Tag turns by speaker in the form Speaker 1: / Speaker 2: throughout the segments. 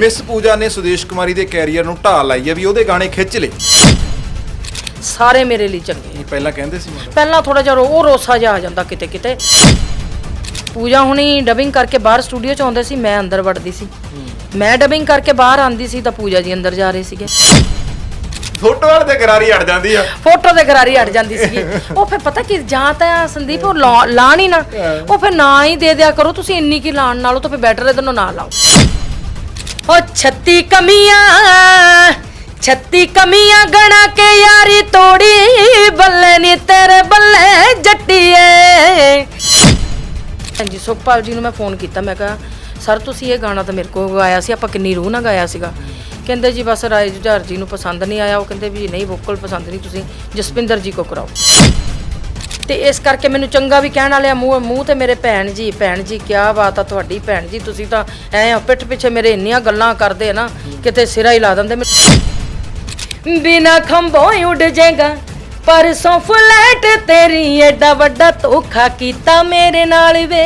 Speaker 1: Miss ਪੂਜਾ ਨੇ ਸੁਦੇਸ਼ ਕੁਮਾਰੀ ਦੇ career ਨੂੰ ਢਾਲ ਲਾਈ ਹੈ ਵੀ ਉਹਦੇ ਗਾਣੇ ਖਿੱਚ ਲਏ।
Speaker 2: ਸਾਰੇ ਮੇਰੇ ਲਈ ਚੰਗੇ
Speaker 1: ਇਹ ਪਹਿਲਾਂ ਕਹਿੰਦੇ ਸੀ
Speaker 2: ਪਹਿਲਾਂ ਥੋੜਾ ਜਿਹਾ ਰੋ- ਉਹ ਰੋਸਾ ਜਿਹਾ ਆ ਜਾਂਦਾ ਕਿਤੇ ਕਿਤੇ। ਪੂਜਾ ਹੁਣੀ ਡਬਿੰਗ ਕਰਕੇ ਬਾਹਰ ਸਟੂਡੀਓ 'ਚ ਆਉਂਦੇ ਸੀ ਮੈਂ ਅੰਦਰ ਵੜਦੀ ਸੀ। ਮੈਂ ਡਬਿੰਗ ਕਰਕੇ ਬਾਹਰ ਆਂਦੀ ਸੀ ਤਾਂ ਪੂਜਾ ਜੀ ਅੰਦਰ ਜਾ ਰਹੇ ਸੀਗੇ।
Speaker 1: ਫੋਟੋ ਵਾਲੇ ਤੇ ਗਰਾਰੀ ਅੜ ਜਾਂਦੀ ਆ।
Speaker 2: ਫੋਟੋ ਤੇ ਗਰਾਰੀ ਅੜ ਜਾਂਦੀ ਸੀਗੀ। ਉਹ ਫਿਰ ਪਤਾ ਕੀ ਜਾਂ ਤਾਂ ਸੰਦੀਪ ਉਹ ਲਾ- ਲਾਣ ਹੀ ਨਾ। ਉਹ ਫਿਰ ਨਾ ਹੀ ਦੇ ਦਿਆ ਕਰੋ ਤੁਸੀਂ ਇੰਨੀ ਕੀ ਲਾਣ ਨਾਲੋਂ ਤਾਂ ਫਿਰ ਬੈਟਰ ਇਹਦੇ ਨੂੰ ਨਾ ਲਾਓ। ਉਹ 36 ਕਮੀਆਂ 36 ਕਮੀਆਂ ਗਣਾ ਕੇ ਯਾਰੀ ਤੋੜੀ, ਬੱਲੇ ਨੀ ਤੇਰੇ ਬੱਲੇ ਜੱਟੀਏ। ਹਾਂਜੀ ਸੁਖਪਾਲ ਜੀ ਨੂੰ ਮੈਂ ਫੋਨ ਕੀਤਾ, ਮੈਂ ਕਿਹਾ, ਸਰ, ਤੁਸੀਂ ਇਹ ਗਾਣਾ ਤਾਂ ਮੇਰੇ ਕੋਲ ਗਾਇਆ ਸੀ, ਆਪਾਂ ਕਿੰਨੀ ਰੂਹ ਨਾਲ ਗਾਇਆ ਸੀਗਾ। ਕਹਿੰਦੇ ਜੀ, ਬਸ ਰਾਏ ਜੁਝਾਰ ਜੀ ਨੂੰ ਪਸੰਦ ਨਹੀਂ ਆਇਆ। ਉਹ ਕਹਿੰਦੇ ਵੀ, ਨਹੀਂ, ਵੋਕਲ ਪਸੰਦ ਨਹੀਂ ਤੁਸੀਂ, ਜਸਪਿੰਦਰ ਜੀ ਕੋ ਕਰਾਓ। ਤੇ ਇਸ ਕਰਕੇ ਮੈਨੂੰ ਚੰਗਾ ਵੀ ਕਹਿਣ ਵਾਲਿਆ ਮੂੰਹ ਮੂੰਹ ਤੇ ਮੇਰੇ ਭੈਣ ਜੀ ਭੈਣ ਜੀ ਕੀ ਬਾਤ ਆ ਤੁਹਾਡੀ ਭੈਣ ਜੀ ਤੁਸੀਂ ਤਾਂ ਐ ਪਿੱਠ ਪਿੱਛੇ ਮੇਰੇ ਇੰਨੀਆਂ ਗੱਲਾਂ ਕਰਦੇ ਆ ਨਾ ਕਿਤੇ ਸਿਰਾ ਹੀ ਲਾ ਦਿੰਦੇ ਬਿਨਾ ਖੰਭੋਂ ਹੀ ਉੱਡ ਜਾਏਗਾ ਪਰਸੋਂ ਫਲੈਟ ਤੇਰੀ ਐਡਾ ਵੱਡਾ ਧੋਖਾ ਕੀਤਾ ਮੇਰੇ ਨਾਲ ਵੇ।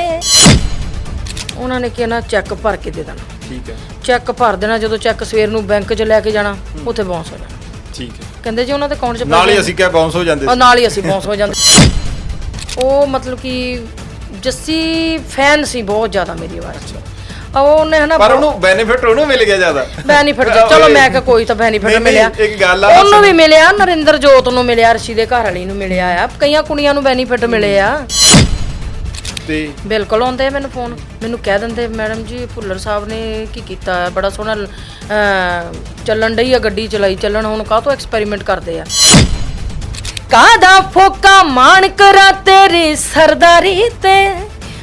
Speaker 2: ਉਹਨਾਂ ਨੇ ਕਿਹਾ ਨਾ ਚੈੱਕ ਭਰ ਕੇ ਦੇ ਦੇਣਾ।
Speaker 1: ਠੀਕ ਹੈ।
Speaker 2: ਚੈੱਕ ਭਰ ਦੇਣਾ ਜਦੋਂ ਚੈੱਕ ਸਵੇਰ ਨੂੰ ਬੈਂਕ 'ਚ ਲੈ ਕੇ ਜਾਣਾ ਉੱਥੇ ਬਾਉਂਸ ਹੋ ਜਾਣਾ।
Speaker 1: ਠੀਕ ਹੈ।
Speaker 2: ਕਹਿੰਦੇ ਜੀ ਉਹਨਾਂ ਦੇ ਅਕਾਊਂਟ 'ਚ
Speaker 1: ਨਾਲ ਹੀ ਅਸੀਂ ਕਿਹਾ ਬਾਉਂਸ ਹੋ ਜਾਂਦੇ
Speaker 2: ਨਾਲ ਹੀ ਅਸੀਂ ਬਾਉਂਸ ਹੋ ਜਾਂਦੇ। ਉਹ ਮਤਲਬ ਕਿ ਜੱਸੀ ਫੈਨ ਸੀ ਬਹੁਤ ਜ਼ਿਆਦਾ ਮੇਰੀ 'ਚ ਆ ਉਹਨੇ ਹਨਾ
Speaker 1: ਪਰ ਉਹਨੂੰ ਬੈਨੀਫਿਟ ਉਹਨੂੰ ਮਿਲ ਗਿਆ ਜ਼ਿਆਦਾ।
Speaker 2: ਬੈਨੀਫਿਟ ਚਲੋ ਮੈਂ ਕਿਹਾ ਕੋਈ ਤਾਂ ਬੈਨੀਫਿਟ ਮਿਲਿਆ।
Speaker 1: ਇੱਕ ਗੱਲ ਆ
Speaker 2: ਉਹਨੂੰ ਵੀ ਮਿਲਿਆ ਨਰਿੰਦਰ ਜੋਤ ਨੂੰ ਮਿਲਿਆ ਰਸ਼ੀ ਦੇ ਘਰ ਵਾਲੀ ਨੂੰ ਮਿਲਿਆ ਆ। ਕਈਆਂ ਕੁੜੀਆਂ ਨੂੰ ਬੈਨੀਫਿਟ ਮਿਲੇ ਆ।
Speaker 1: ਤੇ
Speaker 2: ਬਿਲਕੁਲ ਆਉਂਦੇ ਮੈਨੂੰ ਫੋਨ ਮੈਨੂੰ ਕਹਿ ਦਿੰਦੇ ਮੈਡਮ ਜੀ ਭੁੱਲਰ ਸਾਹਿਬ ਨੇ ਕੀ ਕੀਤਾ ਬੜਾ ਸੋਹਣਾ ਚੱਲਣ ਡਈ ਆ ਗੱਡੀ ਚਲਾਈ ਚੱਲਣ ਹੁਣ ਕਾਹ ਤੋਂ ਐਕਸਪੈਰੀਮੈਂਟ ਕਰਦੇ ਆ? ਕਾਦਾ ਫੋਕਾ ਮਾਣ ਕਰਾ ਤੇਰੀ ਸਰਦਾਰੀ ਤੇ?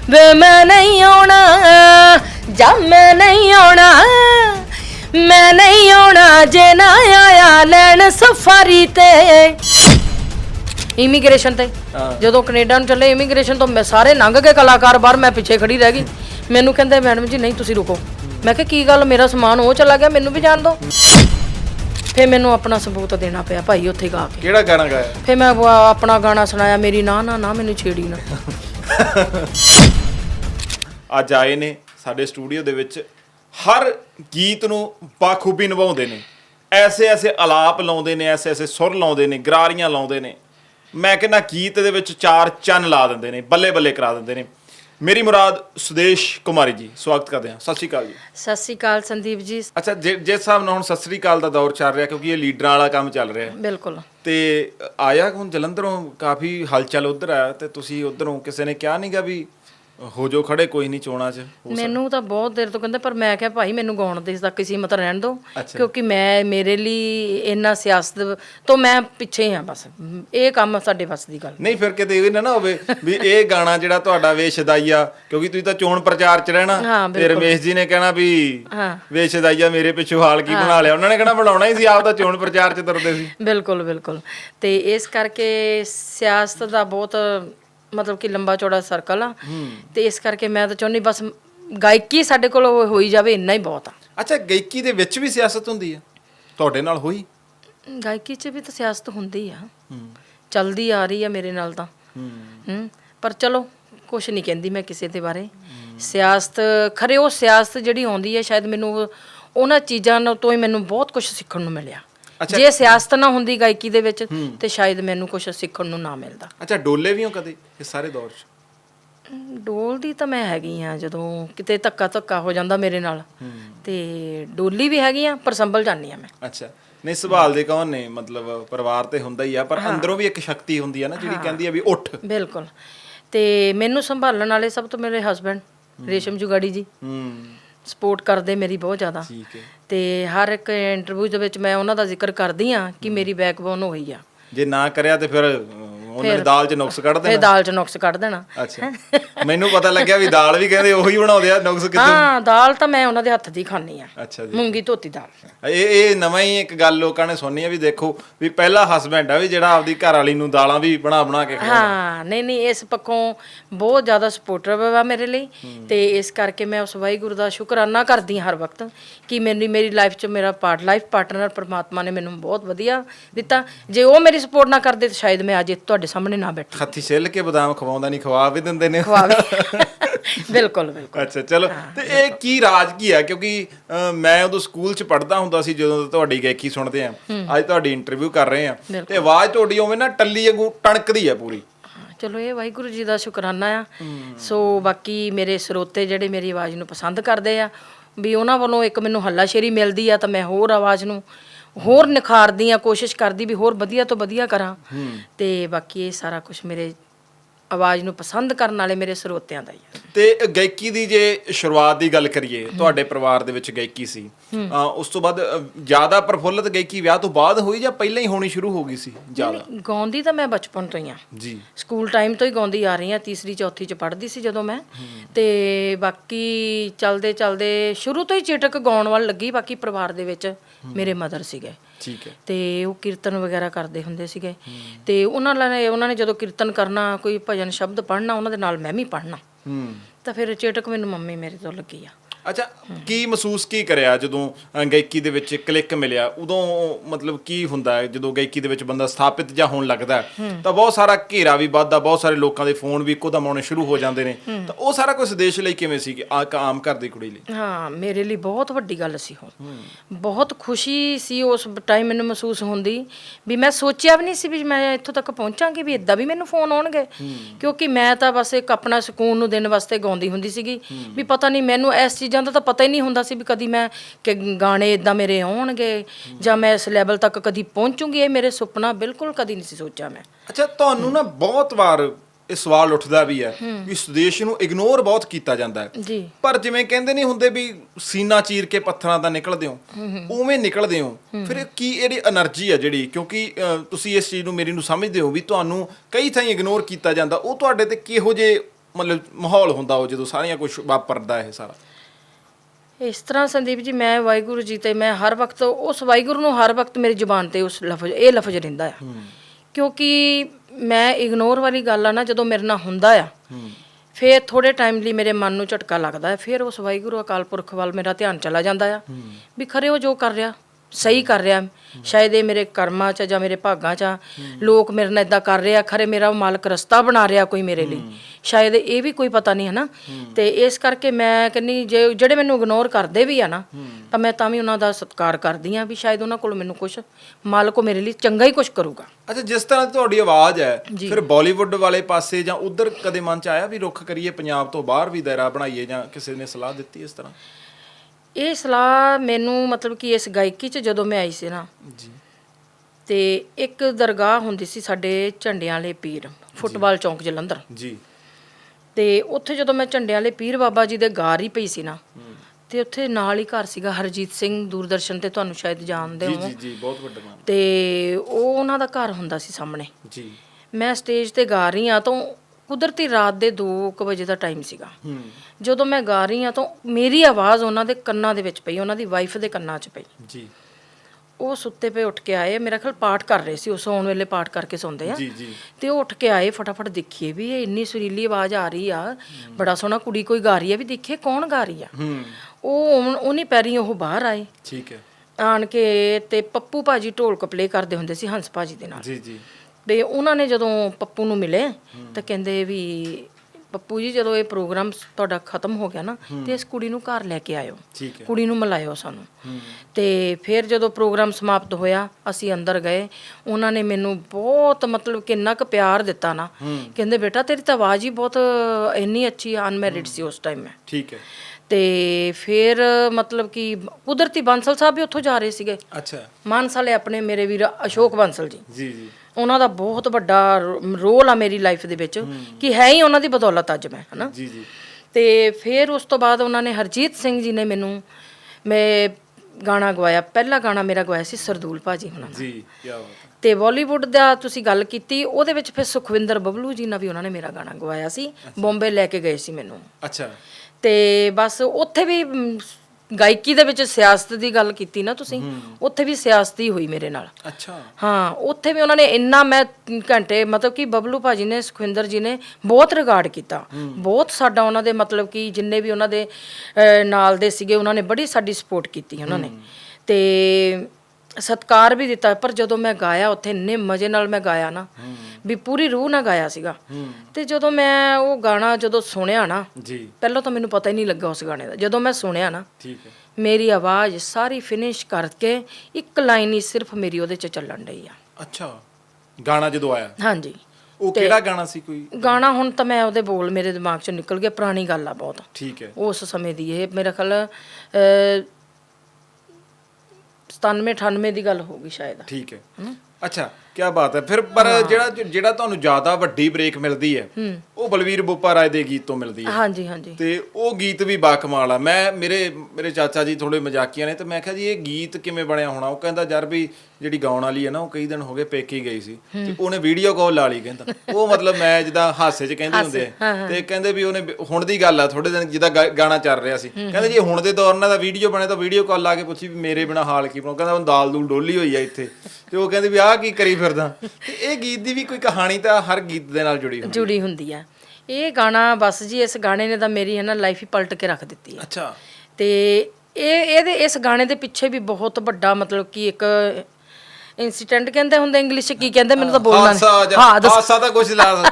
Speaker 2: ਵੇ ਮੈਂ ਨਹੀਂ ਆਉਣਾ ਜਾਂ ਮੈਂ ਨਹੀਂ ਆਉਣਾ? ਮੈਂ ਨਹੀਂ ਆਉਣਾ ਜੇ ਨਾ ਆਇਆ ਲੈਣ ਸਫਾਰੀ ਤੇ। ਇਮੀਗ੍ਰੇਸ਼ਨ ਤੇ। ਜਦੋਂ ਕੈਨੇਡਾ ਨੂੰ ਚੱਲੇ ਇਮੀਗ੍ਰੇਸ਼ਨ ਤੋਂ ਮੈਂ ਸਾਰੇ ਲੰਘ ਗਏ ਕਲਾਕਾਰ ਬਾਹਰ ਮੈਂ ਪਿੱਛੇ ਖੜੀ ਰਹਿ ਗਈ। ਮੈਨੂੰ ਕਹਿੰਦੇ ਮੈਡਮ ਜੀ ਨਹੀਂ ਤੁਸੀਂ ਰੁਕੋ। ਮੈਂ ਕਿਹਾ ਕੀ ਗੱਲ? ਮੇਰਾ ਸਮਾਨ ਉਹ ਚਲਾ ਗਿਆ ਮੈਨੂੰ ਵੀ ਜਾਣ ਦਿਓ। ਫੇ ਮੈਨੂੰ ਆਪਣਾ ਸਬੂਤ ਦੇਣਾ ਪਿਆ ਭਾਈ ਉੱਥੇ ਗਾ ਕੇ।
Speaker 1: ਕਿਹੜਾ ਗਾਣਾ ਗਾਇਆ?
Speaker 2: ਫੇ ਮੈਂ ਆਪਣਾ ਗਾਣਾ ਸੁਣਾਇਆ ਮੇਰੀ ਨਾ ਨਾ ਨਾ ਮੈਨੂੰ ਛੇੜੀ ਨਾ।
Speaker 1: ਅੱਜ ਆਏ ਨੇ ਸਾਡੇ ਸਟੂਡੀਓ ਦੇ ਵਿੱਚ ਹਰ ਗੀਤ ਨੂੰ ਬਾਖੂਬੀ ਨਿਭਾਉਂਦੇ ਨੇ। ਐਸੇ ਐਸੇ ਆਲਾਪ ਲਾਉਂਦੇ ਨੇ ਐਸੇ ਐਸੇ ਸੁਰ ਲਾਉਂਦੇ ਨੇ ਗਰਾਰੀਆਂ ਲਾਉਂਦੇ ਨੇ। ਮੈਂ ਕਹਿੰਦਾ ਗੀਤ ਦੇ ਵਿੱਚ ਚਾਰ ਚੰਨ ਲਾ ਦਿੰਦੇ ਨੇ ਬੱਲੇ ਬੱਲੇ ਕਰਾ ਦਿੰਦੇ ਨੇ। ਮੇਰੀ ਮੁਰਾਦ ਸੁਦੇਸ਼ ਕੁਮਾਰੀ ਜੀ। ਸਵਾਗਤ ਕਰਦੇ ਹਾਂ। ਸਤਿ ਸ਼੍ਰੀ ਅਕਾਲ ਜੀ।
Speaker 2: ਸਤਿ ਸ਼੍ਰੀ ਅਕਾਲ ਸੰਦੀਪ ਜੀ।
Speaker 1: ਅੱਛਾ ਜੇ- ਜਿਸ ਹਿਸਾਬ ਨਾਲ ਹੁਣ ਸਤਿ ਸ਼੍ਰੀ ਅਕਾਲ ਦਾ ਦੌਰ ਚੱਲ ਰਿਹਾ ਕਿਉਂਕਿ ਇਹ ਲੀਡਰਾਂ ਵਾਲਾ ਕੰਮ ਚੱਲ ਰਿਹਾ। ਹੈ
Speaker 2: ਬਿਲਕੁਲ।
Speaker 1: ਤੇ ਆਇਆ ਹੁਣ ਜਲੰਧਰੋਂ ਕਾਫੀ ਹਲਚਲ ਉਧਰ ਆਇਆ ਤੇ ਤੁਸੀਂ ਉਧਰੋਂ ਕਿਸੇ ਨੇ ਕਿਹਾ ਨਹੀਂਗਾ ਵੀ ਹੋ ਜੋ ਖੜੇ ਕੋਈ ਨਹੀਂ ਚੋਣਾਂ 'ਚ
Speaker 2: ਮੈਨੂੰ ਤਾਂ ਬਹੁਤ ਦੇਰ ਤੋਂ ਕਹਿੰਦੇ ਪਰ ਮੈਂ ਕਿਹਾ ਭਾਈ ਮੈਨੂੰ ਗਾਉਣ ਦੇ ਤੱਕ ਹੀ ਸੀਮਤ ਰਹਿਣ ਦਿਓ। ਕਿਉਂਕਿ ਮੈਂ ਮੇਰੇ ਲਈ ਇੰਨਾ ਸਿਆਸਤ ਤੋਂ ਮੈਂ ਪਿੱਛੇ ਹਾਂ ਬਸ। ਇਹ ਕੰਮ ਸਾਡੇ ਵੱਸ ਦੀ ਗੱਲ।
Speaker 1: ਨਹੀਂ ਫਿਰ ਕਿਤੇ ਇਹ ਨਾ ਨਾ ਹੋਵੇ ਵੀ ਇਹ ਗਾਣਾ ਜਿਹੜਾ ਤੁਹਾਡਾ ਵੇਸ਼ਦਾਈਆ ਕਿਉਂਕਿ ਤੁਸੀਂ ਤਾਂ ਚੋਣ ਪ੍ਰਚਾਰ 'ਚ ਰਹਿਣਾ। ਤੇ ਰਮੇਸ਼ ਜੀ ਨੇ ਕਹਿਣਾ ਵੀ। ਵੇਸ਼ਦਾਈਆ ਮੇਰੇ ਪਿੱਛੋਂ ਹਾਲ ਕੀ ਬਣਾ ਲਿਆ। ਉਹਨਾਂ ਨੇ ਕਹਿਣਾ ਬਣਾਉਣਾ ਹੀ ਸੀ ਆਪ ਤਾਂ ਚੋਣ ਪ੍ਰਚਾਰ 'ਚ ਤੁਰਦੇ ਸੀ।
Speaker 2: ਬਿਲਕੁਲ ਬਿਲਕੁਲ। ਤੇ ਇਸ ਕਰਕੇ ਸਿਆਸਤ ਦਾ ਬਹੁਤ ਮਤਲਬ ਕਿ ਲੰਬਾ ਚੌੜਾ ਸਰਕਲ ਆ। ਤੇ ਇਸ ਕਰਕੇ ਮੈਂ ਤਾਂ ਚਾਹੁੰਦੀ ਬਸ ਗਾਇਕੀ ਸਾਡੇ ਕੋਲ ਹੋਈ ਜਾਵੇ ਇੰਨਾ ਹੀ ਬਹੁਤ ਆ।
Speaker 1: ਅੱਛਾ ਗਾਇਕੀ ਦੇ ਵਿੱਚ ਵੀ ਸਿਆਸਤ ਹੁੰਦੀ ਆ? ਤੁਹਾਡੇ ਨਾਲ ਹੋਈ?
Speaker 2: ਗਾਇਕੀ 'ਚ ਵੀ ਤਾਂ ਸਿਆਸਤ ਹੁੰਦੀ ਆ। ਚਲਦੀ ਆ ਰਹੀ ਆ ਮੇਰੇ ਨਾਲ ਤਾਂ। ਹੂੰ। ਪਰ ਚਲੋ ਕੁਝ ਨਹੀਂ ਕਹਿੰਦੀ ਮੈਂ ਕਿਸੇ ਦੇ ਬਾਰੇ। ਸਿਆਸਤ ਖਰੇ ਉਹ ਸਿਆਸਤ ਜਿਹੜੀ ਆਉਂਦੀ ਹੈ ਸ਼ਾਇਦ ਮੈਨੂੰ ਉਹਨਾਂ ਚੀਜ਼ਾਂ ਤੋਂ ਹੀ ਮੈਨੂੰ ਬਹੁਤ ਕੁਝ ਸਿੱਖਣ ਨੂੰ ਮਿਲਿਆ। ਜੇ ਸਿਆਸਤ ਨਾ ਹੁੰਦੀ ਗਾਇਕੀ ਦੇ ਵਿੱਚ ਤੇ ਸ਼ਾਇਦ ਮੈਨੂੰ ਕੁਝ ਸਿੱਖਣ ਨੂੰ ਨਾ ਮਿਲਦਾ।
Speaker 1: ਅੱਛਾ ਡੋਲੇ ਵੀ ਹੋ ਕਦੇ? ਇਹ ਸਾਰੇ ਦੌਰ 'ਚ?
Speaker 2: ਡੋਲਦੀ ਤਾਂ ਮੈਂ ਹੈਗੀ ਆ ਜਦੋਂ ਕਿਤੇ ਧੱਕਾ ਧੱਕਾ ਹੋ ਜਾਂਦਾ ਮੇਰੇ ਨਾਲ ਤੇ ਡੋਲੀ ਵੀ ਹੈਗੀ ਆ ਪਰ ਸੰਭਲ ਜਾਂਦੀ ਆ ਮੈਂ।
Speaker 1: ਅੱਛਾ। ਨਹੀਂ ਸੰਭਾਲ ਦੇ ਕੌਣ ਨੇ? ਮਤਲਬ ਪਰਿਵਾਰ ਤੇ ਹੁੰਦਾ ਹੀ ਆ ਪਰ ਅੰਦਰੋਂ ਵੀ ਇੱਕ ਸ਼ਕਤੀ ਹੁੰਦੀ ਆ ਨਾ ਜਿਹੜੀ ਕਹਿੰਦੀ ਆ ਵੀ ਉੱਠ।
Speaker 2: ਬਿਲਕੁਲ। ਤੇ ਮੈਨੂੰ ਸੰਭਾਲਣ ਵਾਲੇ ਸਭ ਤੋਂ ਮੇਰੇ ਹਸਬੰਡ ਰੇਸ਼ਮ ਜੁਗਾੜੀ ਜੀ।
Speaker 1: ਹੂੰ।
Speaker 2: ਸਪੋਰਟ ਕਰਦੇ ਮੇਰੀ ਬਹੁਤ ਜ਼ਿਆਦਾ।
Speaker 1: ਠੀਕ ਹੈ।
Speaker 2: ਤੇ ਹਰ ਇੱਕ ਇੰਟਰਵਿਊ ਦੇ ਵਿੱਚ ਮੈਂ ਉਹਨਾਂ ਦਾ ਜ਼ਿਕਰ ਕਰਦੀ ਆ ਕਿ ਮੇਰੀ ਬੈਕਬੋਨ ਉਹੀ ਆ।
Speaker 1: ਜੇ ਨਾ ਕਰਿਆ ਤੇ ਫਿਰ ਉਹਨਾਂ ਨੇ ਦਾਲ 'ਚ ਨੁਕਸ ਕੱਢ ਦੇਣਾ।
Speaker 2: ਦਾਲ ਚ ਨੁਕਸ ਕੱਢ ਦੇਣਾ।
Speaker 1: ਅੱਛਾ। ਮੈਨੂੰ ਪਤਾ ਲੱਗਿਆ ਵੀ ਦਾਲ ਵੀ ਕਹਿੰਦੇ ਉਹੀ ਬਣਾਉਂਦੇ ਆ ਨੁਕਸ ਕਿੱਥੋਂ?
Speaker 2: ਹਾਂ ਦਾਲ ਤਾਂ ਮੈਂ ਉਹਨਾਂ ਦੇ ਹੱਥ ਦੀ ਖਾਣੀ ਆ।
Speaker 1: ਅੱਛਾ ਜੀ।
Speaker 2: ਮੂੰਗੀ ਧੋਤੀ ਦਾਲ।
Speaker 1: ਇਹ ਇਹ ਨਵਾਂ ਹੀ ਇੱਕ ਗੱਲ ਲੋਕਾਂ ਨੇ ਸੁਣਨੀ ਆ ਵੀ ਦੇਖੋ ਵੀ ਪਹਿਲਾ ਹਸਬੈਂਡ ਆ ਵੀ ਜਿਹੜਾ ਆਪਦੀ ਘਰ ਵਾਲੀ ਨੂੰ ਦਾਲਾਂ ਵੀ ਬਣਾ ਬਣਾ ਕੇ ਖਵਾਉਂਦਾ।
Speaker 2: ਹਾਂ ਨਹੀਂ ਨਹੀਂ ਇਸ ਪੱਖੋਂ ਬਹੁਤ ਜ਼ਿਆਦਾ ਸਪੋਰਟਰ ਵਾ ਮੇਰੇ ਲਈ। ਤੇ ਇਸ ਕਰਕੇ ਮੈਂ ਉਸ ਵਾਹਿਗੁਰੂ ਦਾ ਸ਼ੁਕਰਾਨਾ ਕਰਦੀ ਹਾਂ ਹਰ ਵਕਤ ਕਿ ਮੇਰੀ ਮੇਰੀ ਲਾਈਫ 'ਚ ਮੇਰਾ ਪਾਰਟ ਲਾਈਫ ਪਾਰਟਨਰ ਪ੍ਰਮਾਤਮਾ ਨੇ ਮੈਨੂੰ ਬਹੁਤ ਵਧੀਆ ਦਿੱਤਾ। ਜੇ ਉਹ ਮੇਰੀ ਸਪੋਰਟ ਨਾ ਕਰਦੇ ਤਾਂ ਸ਼ਾਇਦ ਮੈਂ ਅੱਜ ਤੁਹਾਡੇ ਤੁਹਾਡੇ ਸਾਹਮਣੇ ਨਾ ਬੈਠੀ।
Speaker 1: ਹੱਥੀ ਛਿੱਲ ਕੇ ਬਦਾਮ ਖਵਾਉਂਦਾ ਨਹੀਂ ਖਵਾ ਵੀ ਦਿੰਦੇ ਨੇ।
Speaker 2: ਖਵਾਵੇ ਬਿਲਕੁਲ ਬਿਲਕੁਲ।
Speaker 1: ਅੱਛਾ ਚਲੋ। ਤੇ ਇਹ ਕੀ ਰਾਜ ਕੀ ਹੈ ਕਿਉਂਕਿ ਮੈਂ ਉਦੋਂ ਸਕੂਲ 'ਚ ਪੜ੍ਹਦਾ ਹੁੰਦਾ ਸੀ ਜਦੋਂ ਤੁਹਾਡੀ ਗਾਇਕੀ ਸੁਣਦੇ ਆ। ਅੱਜ ਤੁਹਾਡੀ ਇੰਟਰਵਿਊ ਕਰ ਰਹੇ ਆ। ਤੇ ਆਵਾਜ਼ ਤੁਹਾਡੀ ਉਵੇਂ ਨਾ ਟੱਲੀ ਵਾਂਗੂ ਟਣਕਦੀ ਆ ਪੂਰੀ।
Speaker 2: ਚਲੋ ਇਹ ਵਾਹਿਗੁਰੂ ਜੀ ਦਾ ਸ਼ੁਕਰਾਨਾ ਆ। ਸੋ ਬਾਕੀ ਮੇਰੇ ਸਰੋਤੇ ਜਿਹੜੇ ਮੇਰੀ ਆਵਾਜ਼ ਨੂੰ ਪਸੰਦ ਕਰਦੇ ਆ ਵੀ ਉਹਨਾਂ ਵੱਲੋਂ ਇੱਕ ਮੈਨੂੰ ਹੱਲਾਸ਼ੇਰੀ ਮਿਲਦੀ ਆ ਤਾਂ ਮੈਂ ਹੋਰ ਆਵਾਜ਼ ਨੂੰ ਹੋਰ ਨਿਖਾਰਦੀ ਆ ਕੋਸ਼ਿਸ਼ ਕਰਦੀ ਵੀ ਹੋਰ ਵਧੀਆ ਤੋਂ ਵਧੀਆ ਕਰਾਂ। ਤੇ ਬਾਕੀ ਇਹ ਸਾਰਾ ਕੁਝ ਮੇਰੇ ਆਵਾਜ਼ ਨੂੰ ਪਸੰਦ ਕਰਨ ਵਾਲੇ ਮੇਰੇ ਸਰੋਤਿਆਂ ਦਾ ਹੀ ਆ।
Speaker 1: ਤੇ ਗਾਇਕੀ ਦੀ ਜੇ ਸ਼ੁਰੂਆਤ ਦੀ ਗੱਲ ਕਰੀਏ ਤੁਹਾਡੇ ਪਰਿਵਾਰ ਦੇ ਵਿੱਚ ਗਾਇਕੀ ਸੀ। ਉਸ ਤੋਂ ਬਾਅਦ ਜ਼ਿਆਦਾ ਪ੍ਰਫੁੱਲਤ ਗਾਇਕੀ ਵਿਆਹ ਤੋਂ ਬਾਅਦ ਹੋਈ ਜਾਂ ਪਹਿਲਾਂ ਹੀ ਹੋਣੀ ਸ਼ੁਰੂ ਹੋ ਗਈ ਸੀ? ਜ਼ਿਆਦਾ।
Speaker 2: ਗਾਉਂਦੀ ਤਾਂ ਮੈਂ ਬਚਪਨ ਤੋਂ ਹੀ ਆ।
Speaker 1: ਜੀ।
Speaker 2: ਸਕੂਲ ਟਾਈਮ ਤੋਂ ਹੀ ਗਾਉਂਦੀ ਆ ਰਹੀ ਆ ਤੀਸਰੀ ਚੌਥੀ ਚ ਪੜ੍ਹਦੀ ਸੀ ਜਦੋਂ ਮੈਂ। ਤੇ ਬਾਕੀ ਚਲਦੇ ਚਲਦੇ ਸ਼ੁਰੂ ਤੋਂ ਹੀ ਚੇਟਕ ਗਾਉਣ ਵੱਲ ਲੱਗੀ ਬਾਕੀ ਪਰਿਵਾਰ ਦੇ ਵਿੱਚ ਮੇਰੇ ਮਦਰ ਸੀਗੇ।
Speaker 1: ਠੀਕ ਹੈ।
Speaker 2: ਤੇ ਉਹ ਕੀਰਤਨ ਵਗੈਰਾ ਕਰਦੇ ਹੁੰਦੇ ਸੀਗੇ। ਤੇ ਉਹਨਾਂ ਨੇ ਉਹਨਾਂ ਨੇ ਜਦੋਂ ਕੀਰਤਨ ਕਰਨਾ ਕੋਈ ਭਜਨ ਸ਼ਬਦ ਪੜ੍ਹਨਾ ਉਹਨਾਂ ਦੇ ਨਾਲ ਮੈਂ ਵੀ ਪੜ੍ਹਨਾ।
Speaker 1: ਹੂੰ।
Speaker 2: ਤਾਂ ਫਿਰ ਚੇਟਕ ਮੈਨੂੰ ਮੰਮੀ ਮੇਰੇ ਤੋਂ ਲੱਗੀ ਆ।
Speaker 1: ਅੱਛਾ ਕੀ ਮਹਿਸੂਸ ਕੀ ਕਰਿਆ ਜਦੋਂ ਅ, ਗਾਇਕੀ ਦੇ ਵਿੱਚ ਕਲਿੱਕ ਮਿਲਿਆ? ਉਦੋਂ ਮਤਲਬ ਕੀ ਹੁੰਦਾ ਹੈ? ਜਦੋਂ ਗਾਇਕੀ ਦੇ ਵਿੱਚ ਬੰਦਾ ਸਥਾਪਿਤ ਜਾਂ ਹੋਣ ਲੱਗਦਾ ਹੈ, ਤਾਂ ਬਹੁਤ ਸਾਰਾ ਘੇਰਾ ਵੀ ਵੱਧਦਾ ਬਹੁਤ ਸਾਰੇ ਲੋਕਾਂ ਦੇ ਫੋਨ ਵੀ ਇੱਕੋ ਦਮ ਆਉਣੇ ਸ਼ੁਰੂ ਹੋ ਜਾਂਦੇ ਨੇ। ਤਾਂ ਉਹ ਸਾਰਾ ਕੁਝ ਦੇਸ਼ ਲਈ ਕਿਵੇਂ ਸੀ ਕਿ ਆ ਇੱਕ ਆਮ ਘਰ ਦੀ ਕੁੜੀ ਲਈ?
Speaker 2: ਹਾਂ ਮੇਰੇ ਲਈ ਬਹੁਤ ਵੱਡੀ ਗੱਲ ਸੀ ਉਹ ਬਹੁਤ ਖੁਸ਼ੀ ਸੀ ਉਸ ਟਾਈਮ ਮੈਨੂੰ ਮਹਿਸੂਸ ਹੁੰਦੀ ਵੀ ਮੈਂ ਸੋਚਿਆ ਵੀ ਨਹੀਂ ਸੀ ਵੀ ਮੈਂ ਇੱਥੋਂ ਤੱਕ ਪਹੁੰਚਾਂਗੀ ਵੀ ਇਦਾਂ ਵੀ ਮੈਨੂੰ ਫੋਨ ਆਉਣਗੇ। ਕਿਉਂਕਿ ਮੈਂ ਤਾਂ ਬਸ ਇੱਕ ਆਪਣਾ ਸਕੂਨ ਨੂੰ ਦੇਣ ਵਾਸਤੇ ਗਾਉਂਦੀ ਹੁੰਦੀ ਸੀਗੀ ਵੀ ਪਤਾ ਨਹੀਂ ਮੈਨੂੰ ਇਸ ਚੀਜ਼ਾਂ ਜਾਂਦਾ ਤਾਂ ਪਤਾ ਹੀ ਨਹੀਂ ਹੁੰਦਾ ਸੀ ਵੀ ਕਦੀ ਮੈਂ ਕਿ ਗਾਣੇ ਇਦਾਂ ਮੇਰੇ ਆਉਣਗੇ ਜਾਂ ਮੈਂ ਇਸ ਲੈਵਲ ਤੱਕ ਕਦੀ ਪਹੁੰਚੂਗੀ। ਇਹ ਮੇਰੇ ਸੁਪਨਾ ਬਿਲਕੁਲ ਕਦੀ ਨਹੀਂ ਸੀ ਸੋਚਿਆ ਮੈਂ।
Speaker 1: ਅੱਛਾ ਤੁਹਾਨੂੰ ਨਾ ਬਹੁਤ ਵਾਰ ਇਹ ਸਵਾਲ ਉੱਠਦਾ ਵੀ ਹੈ ਵੀ ਸੁਦੇਸ਼ ਨੂੰ ਇਗਨੋਰ ਬਹੁਤ ਕੀਤਾ ਜਾਂਦਾ ਹੈ। ਪਰ ਜਿਵੇਂ ਕਹਿੰਦੇ ਨਹੀਂ ਹੁੰਦੇ ਵੀ ਸੀਨਾ ਚੀਰ ਕੇ ਪੱਥਰਾਂ ਦਾ ਨਿਕਲਦੇ ਹੋ ਉਵੇਂ ਨਿਕਲਦੇ ਹੋ। ਫਿਰ ਕੀ ਇਹਦੀ એનર્ਜੀ ਹੈ ਜਿਹੜੀ? ਕਿਉਂਕਿ ਤੁਸੀਂ ਇਸ ਚੀਜ਼ ਨੂੰ ਮੇਰੀ ਨੂੰ ਸਮਝਦੇ ਹੋ ਵੀ ਤੁਹਾਨੂੰ ਕਈ ਥਾਈਂ ਇਗਨੋਰ ਕੀਤਾ ਜਾਂਦਾ। ਉਹ ਤੁਹਾਡੇ ਤੇ ਕਿਹੋ ਜੇ ਮਤਲਬ ਮਾਹੌਲ ਹੁੰਦਾ ਉਹ ਜਦੋਂ ਸਾਰੀਆਂ ਕੁਝ ਵਾਪਰਦਾ ਇਹ ਸਾਰਾ?
Speaker 2: ਇਸ ਤਰ੍ਹਾਂ ਸੰਦੀਪ ਜੀ ਮੈਂ ਵਾਹਿਗੁਰੂ ਜੀ ਤੇ ਮੈਂ ਹਰ ਵਕਤ ਉਸ ਵਾਹਿਗੁਰੂ ਨੂੰ ਹਰ ਵਕਤ ਮੇਰੀ ਜ਼ੁਬਾਨ ਤੇ ਉਸ ਲਫ਼ਜ਼ ਇਹ ਲਫ਼ਜ਼ ਰਹਿੰਦਾ ਆ। ਕਿਉਂਕਿ ਮੈਂ ਇਗਨੋਰ ਵਾਲੀ ਗੱਲ ਆ ਨਾ ਜਦੋਂ ਮੇਰੇ ਨਾਲ ਹੁੰਦਾ ਆ ਫਿਰ ਥੋੜੇ ਟਾਈਮ ਲਈ ਮੇਰੇ ਮਨ ਨੂੰ ਝਟਕਾ ਲੱਗਦਾ ਹੈ ਫਿਰ ਉਸ ਵਾਹਿਗੁਰੂ ਅਕਾਲ ਪੁਰਖ ਵੱਲ ਮੇਰਾ ਧਿਆਨ ਚਲਾ ਜਾਂਦਾ ਆ। ਵੀ ਖਰੇ ਉਹ ਜੋ ਕਰ ਰਿਹਾ ਸਹੀ ਕਰ ਰਿਹਾ। ਸ਼ਾਇਦ ਇਹ ਮੇਰੇ ਕਰਮਾਂ 'ਚ ਜਾਂ ਮੇਰੇ ਭਾਗਾਂ 'ਚ ਆ। ਲੋਕ ਮੇਰੇ ਨਾਲ ਇਦਾਂ ਕਰ ਰਿਹਾ ਖਰੇ ਮੇਰਾ ਮਾਲਕ ਰਸਤਾ ਬਣਾ ਰਿਹਾ ਕੋਈ ਮੇਰੇ ਲਈ। ਸ਼ਾਇਦ ਇਹ ਵੀ ਕੋਈ ਪਤਾ ਨਹੀਂ ਹੈ ਨਾ ਤੇ ਇਸ ਕਰਕੇ ਮੈਂ ਕਹਿੰਨੀ ਜੇ ਜਿਹੜੇ ਮੈਨੂੰ ਇਗਨੋਰ ਕਰਦੇ ਵੀ ਆ ਨਾ ਤਾਂ ਮੈਂ ਤਾਂ ਵੀ ਉਹਨਾਂ ਦਾ ਸਤਿਕਾਰ ਕਰਦੀ ਆ ਵੀ ਸ਼ਾਇਦ ਉਹਨਾਂ ਕੋਲ ਮੈਨੂੰ ਕੁਝ ਮਾਲਕ ਉਹ ਮੇਰੇ ਲਈ ਚੰਗਾ ਹੀ ਕੁਝ ਕਰੂਗਾ।
Speaker 1: ਅੱਛਾ ਜਿਸ ਤਰ੍ਹਾਂ ਤੁਹਾਡੀ ਆਵਾਜ਼ ਹੈ ਫਿਰ ਬਾਲੀਵੁੱਡ ਵਾਲੇ ਪਾਸੇ ਜਾਂ ਉਧਰ ਕਦੇ ਮਨ ਚ ਆਇਆ ਵੀ ਰੁੱਖ ਕਰੀਏ ਪੰਜਾਬ ਤੋਂ ਬਾਹਰ ਵੀ ਦਾਇਰਾ ਬਣਾਈਏ ਜਾਂ ਕਿਸੇ ਨੇ ਸਲਾਹ ਦਿੱਤੀ ਇਸ ਤਰ੍ਹਾਂ?
Speaker 2: ਇਹ ਸਲਾਹ ਮੈਨੂੰ ਮਤਲਬ ਕਿ ਇਸ ਗਾਇਕੀ 'ਚ ਜਦੋਂ ਮੈਂ ਆਈ ਸੀ ਨਾ
Speaker 1: ਜੀ।
Speaker 2: ਤੇ ਇੱਕ ਦਰਗਾਹ ਹੁੰਦੀ ਸੀ ਸਾਡੇ ਝੰਡਿਆਂ ਵਾਲੇ ਪੀਰ ਫੁੱਟਬਾਲ ਚੌਂਕ ਜਲੰਧਰ।
Speaker 1: ਜੀ।
Speaker 2: ਤੇ ਉੱਥੇ ਜਦੋਂ ਮੈਂ ਝੰਡਿਆਂ ਵਾਲੇ ਪੀਰ ਬਾਬਾ ਜੀ ਦੇ ਗਾਰ ਹੀ ਪਈ ਸੀ ਨਾ ਤੇ ਉੱਥੇ ਨਾਲ ਹੀ ਘਰ ਸੀਗਾ ਹਰਜੀਤ ਸਿੰਘ ਦੂਰਦਰਸ਼ਨ ਤੇ ਤੁਹਾਨੂੰ ਸ਼ਾਇਦ ਜਾਣਦੇ
Speaker 1: ਜੀ
Speaker 2: ਹੋ
Speaker 1: ਜੀ ਜੀ ਬਹੁਤ ਵੱਡਾ ਨਾਮ।
Speaker 2: ਤੇ ਉਹ ਉਹਨਾਂ ਦਾ ਘਰ ਹੁੰਦਾ ਸੀ ਸਾਹਮਣੇ।
Speaker 1: ਜੀ।
Speaker 2: ਮੈਂ ਸਟੇਜ ਤੇ ਗਾ ਰਹੀ ਆ ਤਾਂ ਕੁਦਰਤੀ ਰਾਤ ਦੇ 2 ਵਜੇ ਦਾ ਟਾਈਮ ਸੀਗਾ। ਜਦੋਂ ਮੈਂ ਗਾ ਰਹੀ ਆ ਤਾਂ ਮੇਰੀ ਆਵਾਜ਼ ਉਹਨਾਂ ਦੇ ਕੰਨਾਂ ਦੇ ਵਿੱਚ ਪਈ ਉਹਨਾਂ ਦੀ ਵਾਈਫ ਦੇ ਕੰਨਾਂ 'ਚ ਪਈ।
Speaker 1: ਜੀ।
Speaker 2: ਉਹ ਸੁੱਤੇ ਪਏ ਉੱਠ ਕੇ ਆਏ ਮੇਰਾ ਖਿਆਲ ਪਾਠ ਕਰ ਰਹੇ ਸੀ ਉਹ ਸੌਣ ਵੇਲੇ ਪਾਠ ਕਰਕੇ ਸੌਂਦੇ ਆ।
Speaker 1: ਜੀ ਜੀ।
Speaker 2: ਤੇ ਉਹ ਉੱਠ ਕੇ ਆਏ ਫਟਾਫਟ ਦੇਖੀਏ ਵੀ ਇਹ ਇੰਨੀ ਸੁਰੀਲੀ ਆਵਾਜ਼ ਆ ਰਹੀ ਆ ਬੜਾ ਸੋਹਣਾ ਕੁੜੀ ਕੋਈ ਗਾ ਰਹੀ ਆ ਵੀ ਦੇਖੀਏ ਕੌਣ ਗਾ ਰਹੀ ਆ।
Speaker 1: ਹੂੰ।
Speaker 2: ਉਹ ਉਹਨੀ ਪੈਰੀ ਉਹ ਬਾਹਰ ਆਏ।
Speaker 1: ਠੀਕ ਹੈ।
Speaker 2: ਆਣ ਕੇ ਤੇ ਪੱਪੂ ਭਾਜੀ ਢੋਲਕ ਪਲੇ ਕਰਦੇ ਹੁੰਦੇ ਸੀ ਹੰਸ ਭਾਜੀ ਦੇ ਨਾਲ।
Speaker 1: ਜੀ ਜੀ।
Speaker 2: ਤੇ ਉਹਨਾਂ ਨੇ ਜਦੋਂ ਪੱਪੂ ਨੂੰ ਮਿਲੇ ਤਾਂ ਕਹਿੰਦੇ ਵੀ ਪੱਪੂ ਜੀ ਜਦੋਂ ਇਹ ਪ੍ਰੋਗਰਾਮ ਤੁਹਾਡਾ ਖਤਮ ਹੋ ਗਿਆ ਨਾ ਤੇ ਇਸ ਕੁੜੀ ਨੂੰ ਘਰ ਲੈ ਕੇ ਆਇਓ।
Speaker 1: ਠੀਕ ਹੈ।
Speaker 2: ਕੁੜੀ ਨੂੰ ਮਿਲਾਇਓ ਸਾਨੂੰ। ਤੇ ਫਿਰ ਜਦੋਂ ਪ੍ਰੋਗਰਾਮ ਸਮਾਪਤ ਹੋਇਆ ਅਸੀਂ ਅੰਦਰ ਗਏ। ਉਹਨਾਂ ਨੇ ਮੈਨੂੰ ਬਹੁਤ ਮਤਲਬ ਕਿੰਨਾ ਕੁ ਪਿਆਰ ਦਿੱਤਾ ਨਾ। ਕਹਿੰਦੇ ਬੇਟਾ ਤੇਰੀ ਤਾਂ ਆਵਾਜ਼ ਹੀ ਬਹੁਤ ਇੰਨੀ ਅੱਛੀ ਅਨਮੈਰਿਡ ਸੀ ਉਸ ਟਾਈਮ ਮੈਂ।
Speaker 1: ਠੀਕ ਹੈ।
Speaker 2: ਤੇ ਫਿਰ ਮਤਲਬ ਕਿ ਕੁਦਰਤੀ ਬਾਂਸਲ ਸਾਹਿਬ ਵੀ ਉੱਥੋਂ ਜਾ ਰਹੇ ਸੀਗੇ।
Speaker 1: ਅੱਛਾ।
Speaker 2: ਮਾਨਸਾ ਆਪਣੇ ਮੇਰੇ ਵੀਰ ਅਸ਼ੋਕ ਬਾਂਸਲ ਜੀ।
Speaker 1: ਜੀ ਜੀ।
Speaker 2: ਉਹਨਾਂ ਦਾ ਬਹੁਤ ਵੱਡਾ ਰੋਲ ਆ ਮੇਰੀ ਲਾਈਫ ਦੇ ਵਿੱਚ ਕਿ ਹੈ ਹੀ ਉਹਨਾਂ ਦੀ ਬਦੌਲਤ ਅੱਜ ਮੈਂ ਹਨਾ?
Speaker 1: ਜੀ ਜੀ।
Speaker 2: ਤੇ ਫਿਰ ਉਸ ਤੋਂ ਬਾਅਦ ਉਹਨਾਂ ਨੇ ਹਰਜੀਤ ਸਿੰਘ ਜੀ ਨੇ ਮੈਨੂੰ ਮੈਂ ਗਾਣਾ ਗਵਾਇਆ ਪਹਿਲਾ ਗਾਣਾ ਮੇਰਾ ਗਵਾਇਆ ਸੀ ਸਰਦੂਲ ਭਾਜੀ ਹੁਣਾਂ ਦਾ
Speaker 1: ਜੀ ਕੀ ਬਾਤ।
Speaker 2: ਤੇ ਬਾਲੀਵੁੱਡ ਦਾ ਤੁਸੀਂ ਗੱਲ ਕੀਤੀ ਉਹਦੇ ਵਿੱਚ ਫਿਰ ਸੁਖਵਿੰਦਰ ਬਬਲੂ ਜੀ ਨਾਲ ਵੀ ਉਹਨਾਂ ਨੇ ਮੇਰਾ ਗਾਣਾ ਗਵਾਇਆ ਸੀ ਬੰਬੇ ਲੈ ਕੇ ਗਏ ਸੀ ਮੈਨੂੰ।
Speaker 1: ਅੱਛਾ।
Speaker 2: ਤੇ ਬਸ ਉੱਥੇ ਵੀ ਗਾਇਕੀ ਦੇ ਵਿੱਚ ਸਿਆਸਤ ਦੀ ਗੱਲ ਕੀਤੀ ਨਾ ਤੁਸੀਂ ਉੱਥੇ ਵੀ ਸਿਆਸਤ ਹੀ ਹੋਈ ਮੇਰੇ ਨਾਲ।
Speaker 1: ਅੱਛਾ।
Speaker 2: ਹਾਂ ਉੱਥੇ ਵੀ ਉਹਨਾਂ ਨੇ ਇੰਨਾ ਮੈਂ ਘੰਟੇ ਮਤਲਬ ਕਿ ਬਬਲੂ ਭਾਜੀ ਨੇ ਸੁਖਵਿੰਦਰ ਜੀ ਨੇ ਬਹੁਤ ਰਿਗਾਰਡ ਕੀਤਾ। ਬਹੁਤ ਸਾਡਾ ਉਹਨਾਂ ਦੇ ਮਤਲਬ ਕਿ ਜਿੰਨੇ ਵੀ ਉਹਨਾਂ ਦੇ ਨਾਲ ਦੇ ਸੀਗੇ ਉਹਨਾਂ ਨੇ ਬੜੀ ਸਾਡੀ ਸਪੋਰਟ ਕੀਤੀ ਉਹਨਾਂ ਨੇ। ਤੇ ਸਤਕਾਰ ਵੀ ਦਿੱਤਾ ਪਰ ਜਦੋਂ ਮੈਂ ਗਾਇਆ ਉੱਥੇ ਇੰਨੇ ਮਜ਼ੇ ਨਾਲ ਮੈਂ ਗਾਇਆ ਨਾ ਵੀ ਪੂਰੀ ਰੂਹ ਨਾਲ ਗਾਇਆ ਸੀਗਾ। ਤੇ ਜਦੋਂ ਮੈਂ ਉਹ ਗਾਣਾ ਜਦੋਂ ਸੁਣਿਆ ਨਾ
Speaker 1: ਜੀ।
Speaker 2: ਪਹਿਲਾਂ ਤਾਂ ਮੈਨੂੰ ਪਤਾ ਹੀ ਨਹੀਂ ਲੱਗਾ ਉਸ ਗਾਣੇ ਦਾ। ਜਦੋਂ ਮੈਂ ਸੁਣਿਆ ਨਾ
Speaker 1: ਠੀਕ ਹੈ।
Speaker 2: ਮੇਰੀ ਆਵਾਜ਼ ਸਾਰੀ ਫਿਨਿਸ਼ ਕਰਕੇ ਇੱਕ ਲਾਈਨ ਹੀ ਸਿਰਫ ਮੇਰੀ ਉਹਦੇ 'ਚ ਚੱਲਣ ਡਈ ਆ।
Speaker 1: ਅੱਛਾ ਗਾਣਾ ਜਦੋਂ ਆਇਆ?
Speaker 2: ਹਾਂਜੀ।
Speaker 1: ਉਹ ਕਿਹੜਾ ਗਾਣਾ ਸੀ ਕੋਈ?
Speaker 2: ਗਾਣਾ ਹੁਣ ਤਾਂ ਮੈਂ ਉਹਦੇ ਬੋਲ ਮੇਰੇ ਦਿਮਾਗ 'ਚੋਂ ਨਿਕਲ ਗਏ ਪੁਰਾਣੀ ਗੱਲ ਆ ਬਹੁਤ।
Speaker 1: ਠੀਕ ਹੈ।
Speaker 2: ਉਸ ਸਮੇਂ ਦੀ ਇਹ ਮੇਰਾ ਖਿਆਲ ਅ 97 98 ਦੀ ਗੱਲ ਹੋਗੀ ਸ਼ਾਇਦ।
Speaker 1: ਠੀਕ ਹੈ। ਅੱਛਾ ਕੀ ਬਾਤ ਹੈ। ਫਿਰ ਪਰ ਜਿਹੜਾ ਜਿਹੜਾ ਤੁਹਾਨੂੰ ਜ਼ਿਆਦਾ ਵੱਡੀ ਬ੍ਰੇਕ ਮਿਲਦੀ ਹੈ ਉਹ ਬਲਵੀਰ ਬੋਪਾ ਰਾਏ ਦੇ ਗੀਤ ਤੋਂ ਮਿਲਦੀ ਹੈ।
Speaker 2: ਹਾਂਜੀ ਹਾਂਜੀ।
Speaker 1: ਤੇ ਉਹ ਗੀਤ ਵੀ ਬਾਕਮਾਲ ਆ। ਮੈਂ ਮੇਰੇ ਮੇਰੇ ਚਾਚਾ ਜੀ ਥੋੜੇ ਮਜ਼ਾਕੀਆ ਨੇ ਤੇ ਮੈਂ ਕਿਹਾ ਜੀ ਇਹ ਗੀਤ ਕਿਵੇਂ ਬਣਿਆ ਹੋਣਾ? ਉਹ ਕਹਿੰਦਾ ਯਾਰ ਵੀ ਜਿਹੜੀ ਗਾਉਣ ਵਾਲੀ ਹੈ ਨਾ ਉਹ ਕਈ ਦਿਨ ਹੋ ਗਏ ਪੇਕੇ ਗਈ ਸੀ ਤੇ ਉਹਨੇ ਵੀਡੀਓ ਕਾਲ ਲਾ ਲਈ ਕਹਿੰਦਾ। ਉਹ ਮਤਲਬ ਮੈਂ ਜਿੱਦਾਂ ਹਾਸੇ 'ਚ ਕਹਿੰਦੇ ਹੁੰਦੇ ਆ। ਤੇ ਕਹਿੰਦੇ ਵੀ ਉਹਨੇ ਹੁਣ ਦੀ ਗੱਲ ਆ ਥੋੜੇ ਦਿਨ ਜਿੱਦਾਂ ਗਾਣਾ ਚੱਲ ਰਿਹਾ ਸੀ। ਕਹਿੰਦੇ ਜੀ ਹੁਣ ਦੇ ਦੌਰ ਨਾਲ ਦਾ ਵੀਡੀਓ ਬਣੇ ਤਾਂ ਵੀਡੀਓ ਕਾਲ ਲਾ ਕੇ ਪੁੱਛੀ ਵੀ ਮੇਰੇ ਬਿਨਾ ਹਾਲ ਕੀ ਬਣਾਉ ਕਹਿੰਦਾ ਉਹ ਦਾਲ ਦੂਲ ਡੋਲੀ ਹੋਈ ਆ ਇੱਥੇ। ਤੇ ਉਹ ਕਹਿੰਦੇ ਵੀ ਆਹ ਕੀ ਕਰੀ ਫਿਰਦਾ। ਤੇ ਇਹ ਗੀਤ ਦੀ ਵੀ ਕੋਈ ਕਹਾਣੀ ਤਾਂ ਹਰ ਗੀਤ ਦੇ ਨਾਲ ਜੁੜੀ ਹੁੰਦੀ
Speaker 2: ਜੁੜੀ ਹੁੰਦੀ ਆ। ਇਹ ਗਾਣਾ ਬਸ ਜੀ ਇਸ ਗਾਣੇ ਨੇ ਤਾਂ ਮੇਰੀ ਹੈ ਨਾ ਲਾਈਫ ਹੀ ਪਲਟ ਕੇ ਰੱਖ ਦਿੱਤੀ ਹੈ
Speaker 1: ਅੱਛਾ।
Speaker 2: ਤੇ ਇਹ ਇਹਦੇ ਇਸ ਗਾਣੇ ਦੇ ਪਿੱਛੇ ਵੀ ਬਹੁਤ ਵੱਡਾ ਮਤਲਬ ਕਿ ਇੱਕ ਇਨਸੀਡੈਂਟ ਕਹਿੰਦੇ ਹੁੰਦੇ ਇੰਗਲਿਸ਼ ਕੀ ਕਹਿੰਦੇ? ਮੈਨੂੰ ਤਾਂ ਬੋਲਣਾ
Speaker 1: ਜਾਂ
Speaker 2: ਹਾਂ ਦੱਸ।
Speaker 1: ਹਾਸਾ ਤਾਂ ਕੁਝ ਲਾ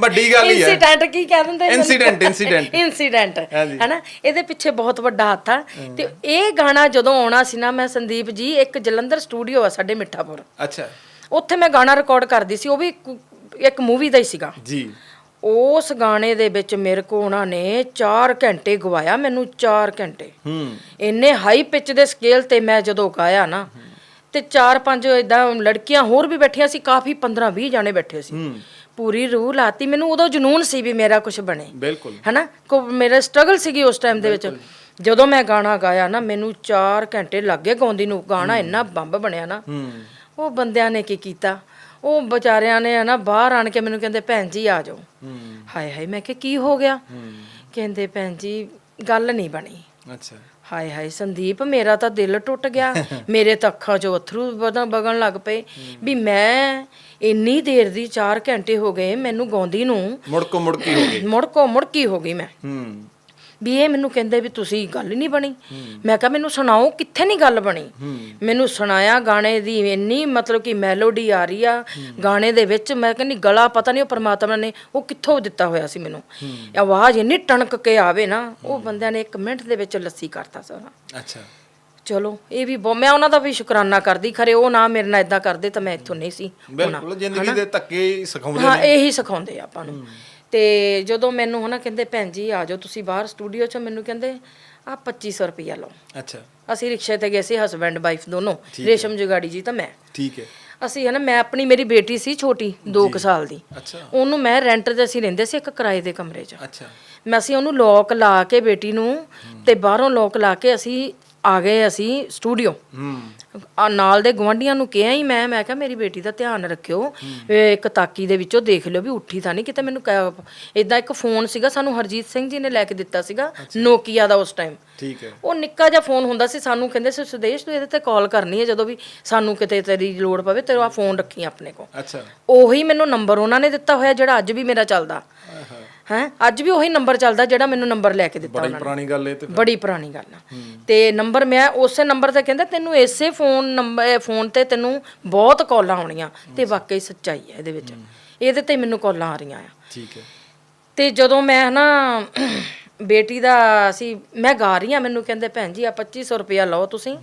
Speaker 1: ਵੱਡੀ ਗੱਲ ਹੀ ਹੈ।
Speaker 2: ਇਨਸੀਡੈਂਟ ਕੀ ਕਹਿ ਦਿੰਦੇ
Speaker 1: incident।
Speaker 2: ਇਨਸੀਡੈਂਟ
Speaker 1: ਹਾਂਜੀ।
Speaker 2: ਹੈਨਾ? ਇਹਦੇ ਪਿੱਛੇ ਬਹੁਤ ਵੱਡਾ ਹੱਥ ਆ। ਤੇ ਇਹ ਗਾਣਾ ਜਦੋਂ ਆਉਣਾ ਸੀ ਨਾ ਮੈਂ ਸੰਦੀਪ ਜੀ ਇੱਕ ਜਲੰਧਰ ਸਟੂਡੀਓ ਆ ਸਾਡੇ ਮਿੱਠਾਪੁਰ।
Speaker 1: ਅੱਛਾ।
Speaker 2: ਉੱਥੇ ਮੈਂ ਗਾਣਾ ਰਿਕਾਰਡ ਕਰਦੀ ਸੀ। ਉਹ ਵੀ ਇੱਕ- ਇੱਕ ਮੂਵੀ ਦਾ ਹੀ ਸੀਗਾ।
Speaker 1: ਜੀ।
Speaker 2: ਉਸ ਗਾਣੇ ਦੇ ਵਿੱਚ ਮੇਰੇ ਕੋ ਉਹਨਾਂ ਨੇ 4 ਘੰਟੇ ਗਵਾਇਆ। ਮੈਨੂੰ 4 ਘੰਟੇ।
Speaker 1: ਹੂੰ।
Speaker 2: ਇੰਨੇ ਹਾਈ ਪਿਚ ਦੇ ਸਕੇਲ ਤੇ ਮੈਂ ਜਦੋਂ ਗਾਇਆ ਨਾ ਤੇ ਚਾਰ ਪੰਜ ਇਦਾਂ ਲੜਕੀਆਂ ਹੋਰ ਵੀ ਬੈਠੀਆਂ ਸੀ ਕਾਫੀ 15 20 ਜਾਣੇ ਬੈਠੇ ਸੀ। ਪੂਰੀ ਰੂਹ ਲਾਤੀ। ਮੈਨੂੰ ਉਦੋਂ ਜਨੂਨ ਸੀ ਵੀ ਮੇਰਾ ਕੁਝ ਬਣੇ।
Speaker 1: ਬਿਲਕੁਲ।
Speaker 2: ਹਨਾ? ਕੋ ਮੇਰਾ ਸਟਰਗਲ ਸੀਗੀ ਉਸ ਟਾਈਮ ਦੇ ਵਿੱਚ। ਜਦੋਂ ਮੈਂ ਗਾਣਾ ਗਾਇਆ ਨਾ ਮੈਨੂੰ 4 ਘੰਟੇ ਲੱਗੇ ਗਾਉਂਦੀ ਨੂੰ। ਗਾਣਾ ਇੰਨਾ ਬੰਬ ਬਣਿਆ ਨਾ। ਉਹ ਬੰਦਿਆਂ ਨੇ ਕੀ ਕੀਤਾ? ਉਹ ਵਿਚਾਰਿਆਂ ਨੇ ਹਨਾ ਬਾਹਰ ਆਣ ਕੇ ਮੈਨੂੰ ਕਹਿੰਦੇ ਭੈਣ ਜੀ ਆ ਜਾਓ। ਹਾਏ ਹਾਏ ਮੈਂ ਕਿਹਾ ਕੀ ਹੋ ਗਿਆ? ਕਹਿੰਦੇ ਭੈਣ ਜੀ ਗੱਲ ਨਹੀਂ ਬਣੀ।
Speaker 1: ਅੱਛਾ।
Speaker 2: ਹਾਏ ਹਾਏ ਸੰਦੀਪ ਮੇਰਾ ਤਾਂ ਦਿਲ ਟੁੱਟ ਗਿਆ। ਮੇਰੇ ਤਾਂ ਅੱਖਾਂ 'ਚੋਂ ਅਥਰੂ ਵਗਣ ਵਗਣ ਲੱਗ ਪਏ। ਵੀ ਮੈਂ ਇੰਨੀ ਦੇਰ ਦੀ 4 ਘੰਟੇ ਹੋ ਗਏ ਮੈਨੂੰ ਗਾਉਂਦੀ ਨੂੰ।
Speaker 1: ਮੁੜਕੋ ਮੁੜਕੀ ਹੋ ਗਈ।
Speaker 2: ਮੁੜਕੋ ਮੁੜਕੀ ਹੋ ਗਈ ਮੈਂ।
Speaker 1: ਹੂੰ।
Speaker 2: ਵੀ ਇਹ ਮੈਨੂੰ ਕਹਿੰਦੇ ਵੀ ਤੁਸੀਂ ਗੱਲ ਨਹੀਂ ਬਣੀ। ਮੈਂ ਕਿਹਾ ਮੈਨੂੰ ਸੁਣਾਓ ਕਿੱਥੇ ਨਹੀਂ ਗੱਲ ਬਣੀ। ਮੈਨੂੰ ਸੁਣਾਇਆ ਗਾਣੇ ਦੀ ਇੰਨੀ ਮਤਲਬ ਕਿ ਮੈਲੋਡੀ ਆ ਰਹੀ ਆ। ਗਾਣੇ ਦੇ ਵਿੱਚ ਮੈਂ ਕਹਿੰਦੀ ਗਲਾ ਪਤਾ ਨਹੀਂ ਉਹ ਪ੍ਰਮਾਤਮਾ ਨੇ ਉਹ ਕਿੱਥੋਂ ਦਿੱਤਾ ਹੋਇਆ ਸੀ ਮੈਨੂੰ। ਆਵਾਜ਼ ਇੰਨੀ ਟਣਕ ਕੇ ਆਵੇ ਨਾ ਉਹ ਬੰਦਿਆਂ ਨੇ ਇੱਕ ਮਿੰਟ ਦੇ ਵਿੱਚ ਲੱਸੀ ਕਰਤਾ ਸਾਰਾ।
Speaker 1: ਅੱਛਾ।
Speaker 2: ਚਲੋ ਇਹ ਵੀ ਬਹੁਤ- ਮੈਂ ਉਹਨਾਂ ਦਾ ਵੀ ਸ਼ੁਕਰਾਨਾ ਕਰਦੀ ਖਰੇ ਉਹ ਨਾ ਮੇਰੇ ਨਾਲ ਇਦਾਂ ਕਰਦੇ ਤਾਂ ਮੈਂ ਇੱਥੋਂ ਨਹੀਂ ਸੀ
Speaker 1: ਬਿਲਕੁਲ ਜ਼ਿੰਦਗੀ ਦੇ ਧੱਕੇ ਸਿਖਾਉਂਦੇ
Speaker 2: ਹਾਂ ਇਹੀ ਸਿਖਾਉਂਦੇ ਆਪਾਂ ਨੂੰ। ਤੇ ਜਦੋਂ ਮੈਨੂੰ ਹਨਾ ਕਹਿੰਦੇ ਭੈਣ ਜੀ ਆ ਜਾਓ ਤੁਸੀਂ ਬਾਹਰ ਸਟੂਡੀਓ 'ਚ। ਮੈਨੂੰ ਕਹਿੰਦੇ ਆ 2500 ਰੁਪਇਆ ਲਓ।
Speaker 1: ਅੱਛਾ।
Speaker 2: ਅਸੀਂ ਰਿਕਸ਼ੇ ਤੇ ਗਏ ਸੀ ਹਸਬੈਂਡ ਵਾਈਫ ਦੋਨੋਂ ਰੇਸ਼ਮ ਜਗਾੜੀ ਜੀ ਤਾਂ ਮੈਂ।
Speaker 1: ਠੀਕ ਹੈ।
Speaker 2: ਅਸੀਂ ਹਨਾ ਮੈਂ ਆਪਣੀ ਮੇਰੀ ਬੇਟੀ ਸੀ ਛੋਟੀ 2 ਸਾਲ ਦੀ।
Speaker 1: ਅੱਛਾ।
Speaker 2: ਉਹਨੂੰ ਮੈਂ ਰੈਂਟ ਤੇ ਅਸੀਂ ਰਹਿੰਦੇ ਸੀ ਇੱਕ ਕਿਰਾਏ ਦੇ ਕਮਰੇ 'ਚ।
Speaker 1: ਅੱਛਾ।
Speaker 2: ਮੈਂ ਅਸੀਂ ਉਹਨੂੰ ਲੋਕ ਲਾ ਕੇ ਬੇਟੀ ਨੂੰ ਤੇ ਬਾਹਰੋਂ ਲੋਕ ਲਾ ਕੇ ਅਸੀਂ ਆ ਗਏ ਅਸੀਂ ਸਟੂਡੀਓ ਆ ਨਾਲ ਦੇ ਗਵਾਂਢੀਆਂ ਨੂੰ ਕਿਹਾ ਹੀ ਮੈਂ ਮੈਂ ਕਿਹਾ ਮੇਰੀ ਬੇਟੀ ਦਾ ਧਿਆਨ ਰੱਖਿਓ। ਇੱਕ ਤਾਕੀ ਦੇ ਵਿੱਚੋਂ ਦੇਖ ਲਿਓ ਵੀ ਉੱਠੀ ਤਾਂ ਨਹੀਂ ਕਿਤੇ ਮੈਨੂੰ ਇਦਾਂ ਇੱਕ ਫੋਨ ਸੀਗਾ ਸਾਨੂੰ ਹਰਜੀਤ ਸਿੰਘ ਜੀ ਨੇ ਲੈ ਕੇ ਦਿੱਤਾ ਸੀਗਾ ਨੋਕੀਆ ਦਾ ਉਸ ਟਾਈਮ
Speaker 1: ਠੀਕ ਹੈ।
Speaker 2: ਉਹ ਨਿੱਕਾ ਜਿਹਾ ਫੋਨ ਹੁੰਦਾ ਸੀ ਸਾਨੂੰ ਕਹਿੰਦੇ ਸੀ ਸੁਦੇਸ਼ ਤੂੰ ਇਹਦੇ ਤੇ ਕਾਲ ਕਰਨੀ ਹੈ ਜਦੋਂ ਵੀ ਸਾਨੂੰ ਕਿਤੇ ਤੇਰੀ ਲੋੜ ਪਵੇ ਤੇਰਾ ਫੋਨ ਰੱਖੀ ਆਪਣੇ ਕੋਲ।
Speaker 1: ਅੱਛਾ।
Speaker 2: ਉਹੀ ਮੈਨੂੰ ਨੰਬਰ ਉਹਨਾਂ ਨੇ ਦਿੱਤਾ ਹੋਇਆ ਜਿਹੜਾ ਅੱਜ ਵੀ ਮੇਰਾ ਚੱਲਦਾ। ਹੈ? ਅੱਜ ਵੀ ਉਹੀ ਨੰਬਰ ਚੱਲਦਾ ਜਿਹੜਾ ਮੈਨੂੰ ਨੰਬਰ ਲੈ ਕੇ ਦਿੱਤਾ
Speaker 1: ਬੜੀ ਪੁਰਾਣੀ ਗੱਲ ਇਹ ਤੇ
Speaker 2: ਬੜੀ ਪੁਰਾਣੀ ਗੱਲ ਆ। ਤੇ ਨੰਬਰ ਮੈਂ ਉਸੇ ਨੰਬਰ ਤੇ ਕਹਿੰਦਾ ਤੈਨੂੰ ਇਸੇ ਫੋਨ ਨੰਬਰ ਫੋਨ ਤੇ ਤੈਨੂੰ ਬਹੁਤ ਕਾਲਾਂ ਆਉਣੀਆਂ ਤੇ ਵਾਕਈ ਸੱਚਾਈ ਹੈ ਇਹਦੇ ਵਿੱਚ। ਇਹਦੇ ਤੇ ਮੈਨੂੰ ਕਾਲਾਂ ਆ ਰਹੀਆਂ ਆ।
Speaker 1: ਠੀਕ ਹੈ।
Speaker 2: ਤੇ ਜਦੋਂ ਮੈਂ ਨਾ ਬੇਟੀ ਦਾ ਅਸੀਂ ਮੈਂ ਗਾ ਰਹੀ ਆ ਮੈਨੂੰ ਕਹਿੰਦੇ ਭੈਣ ਜੀ ਆ 2500 ਰੁਪਇਆ ਲਓ ਤੁਸੀਂ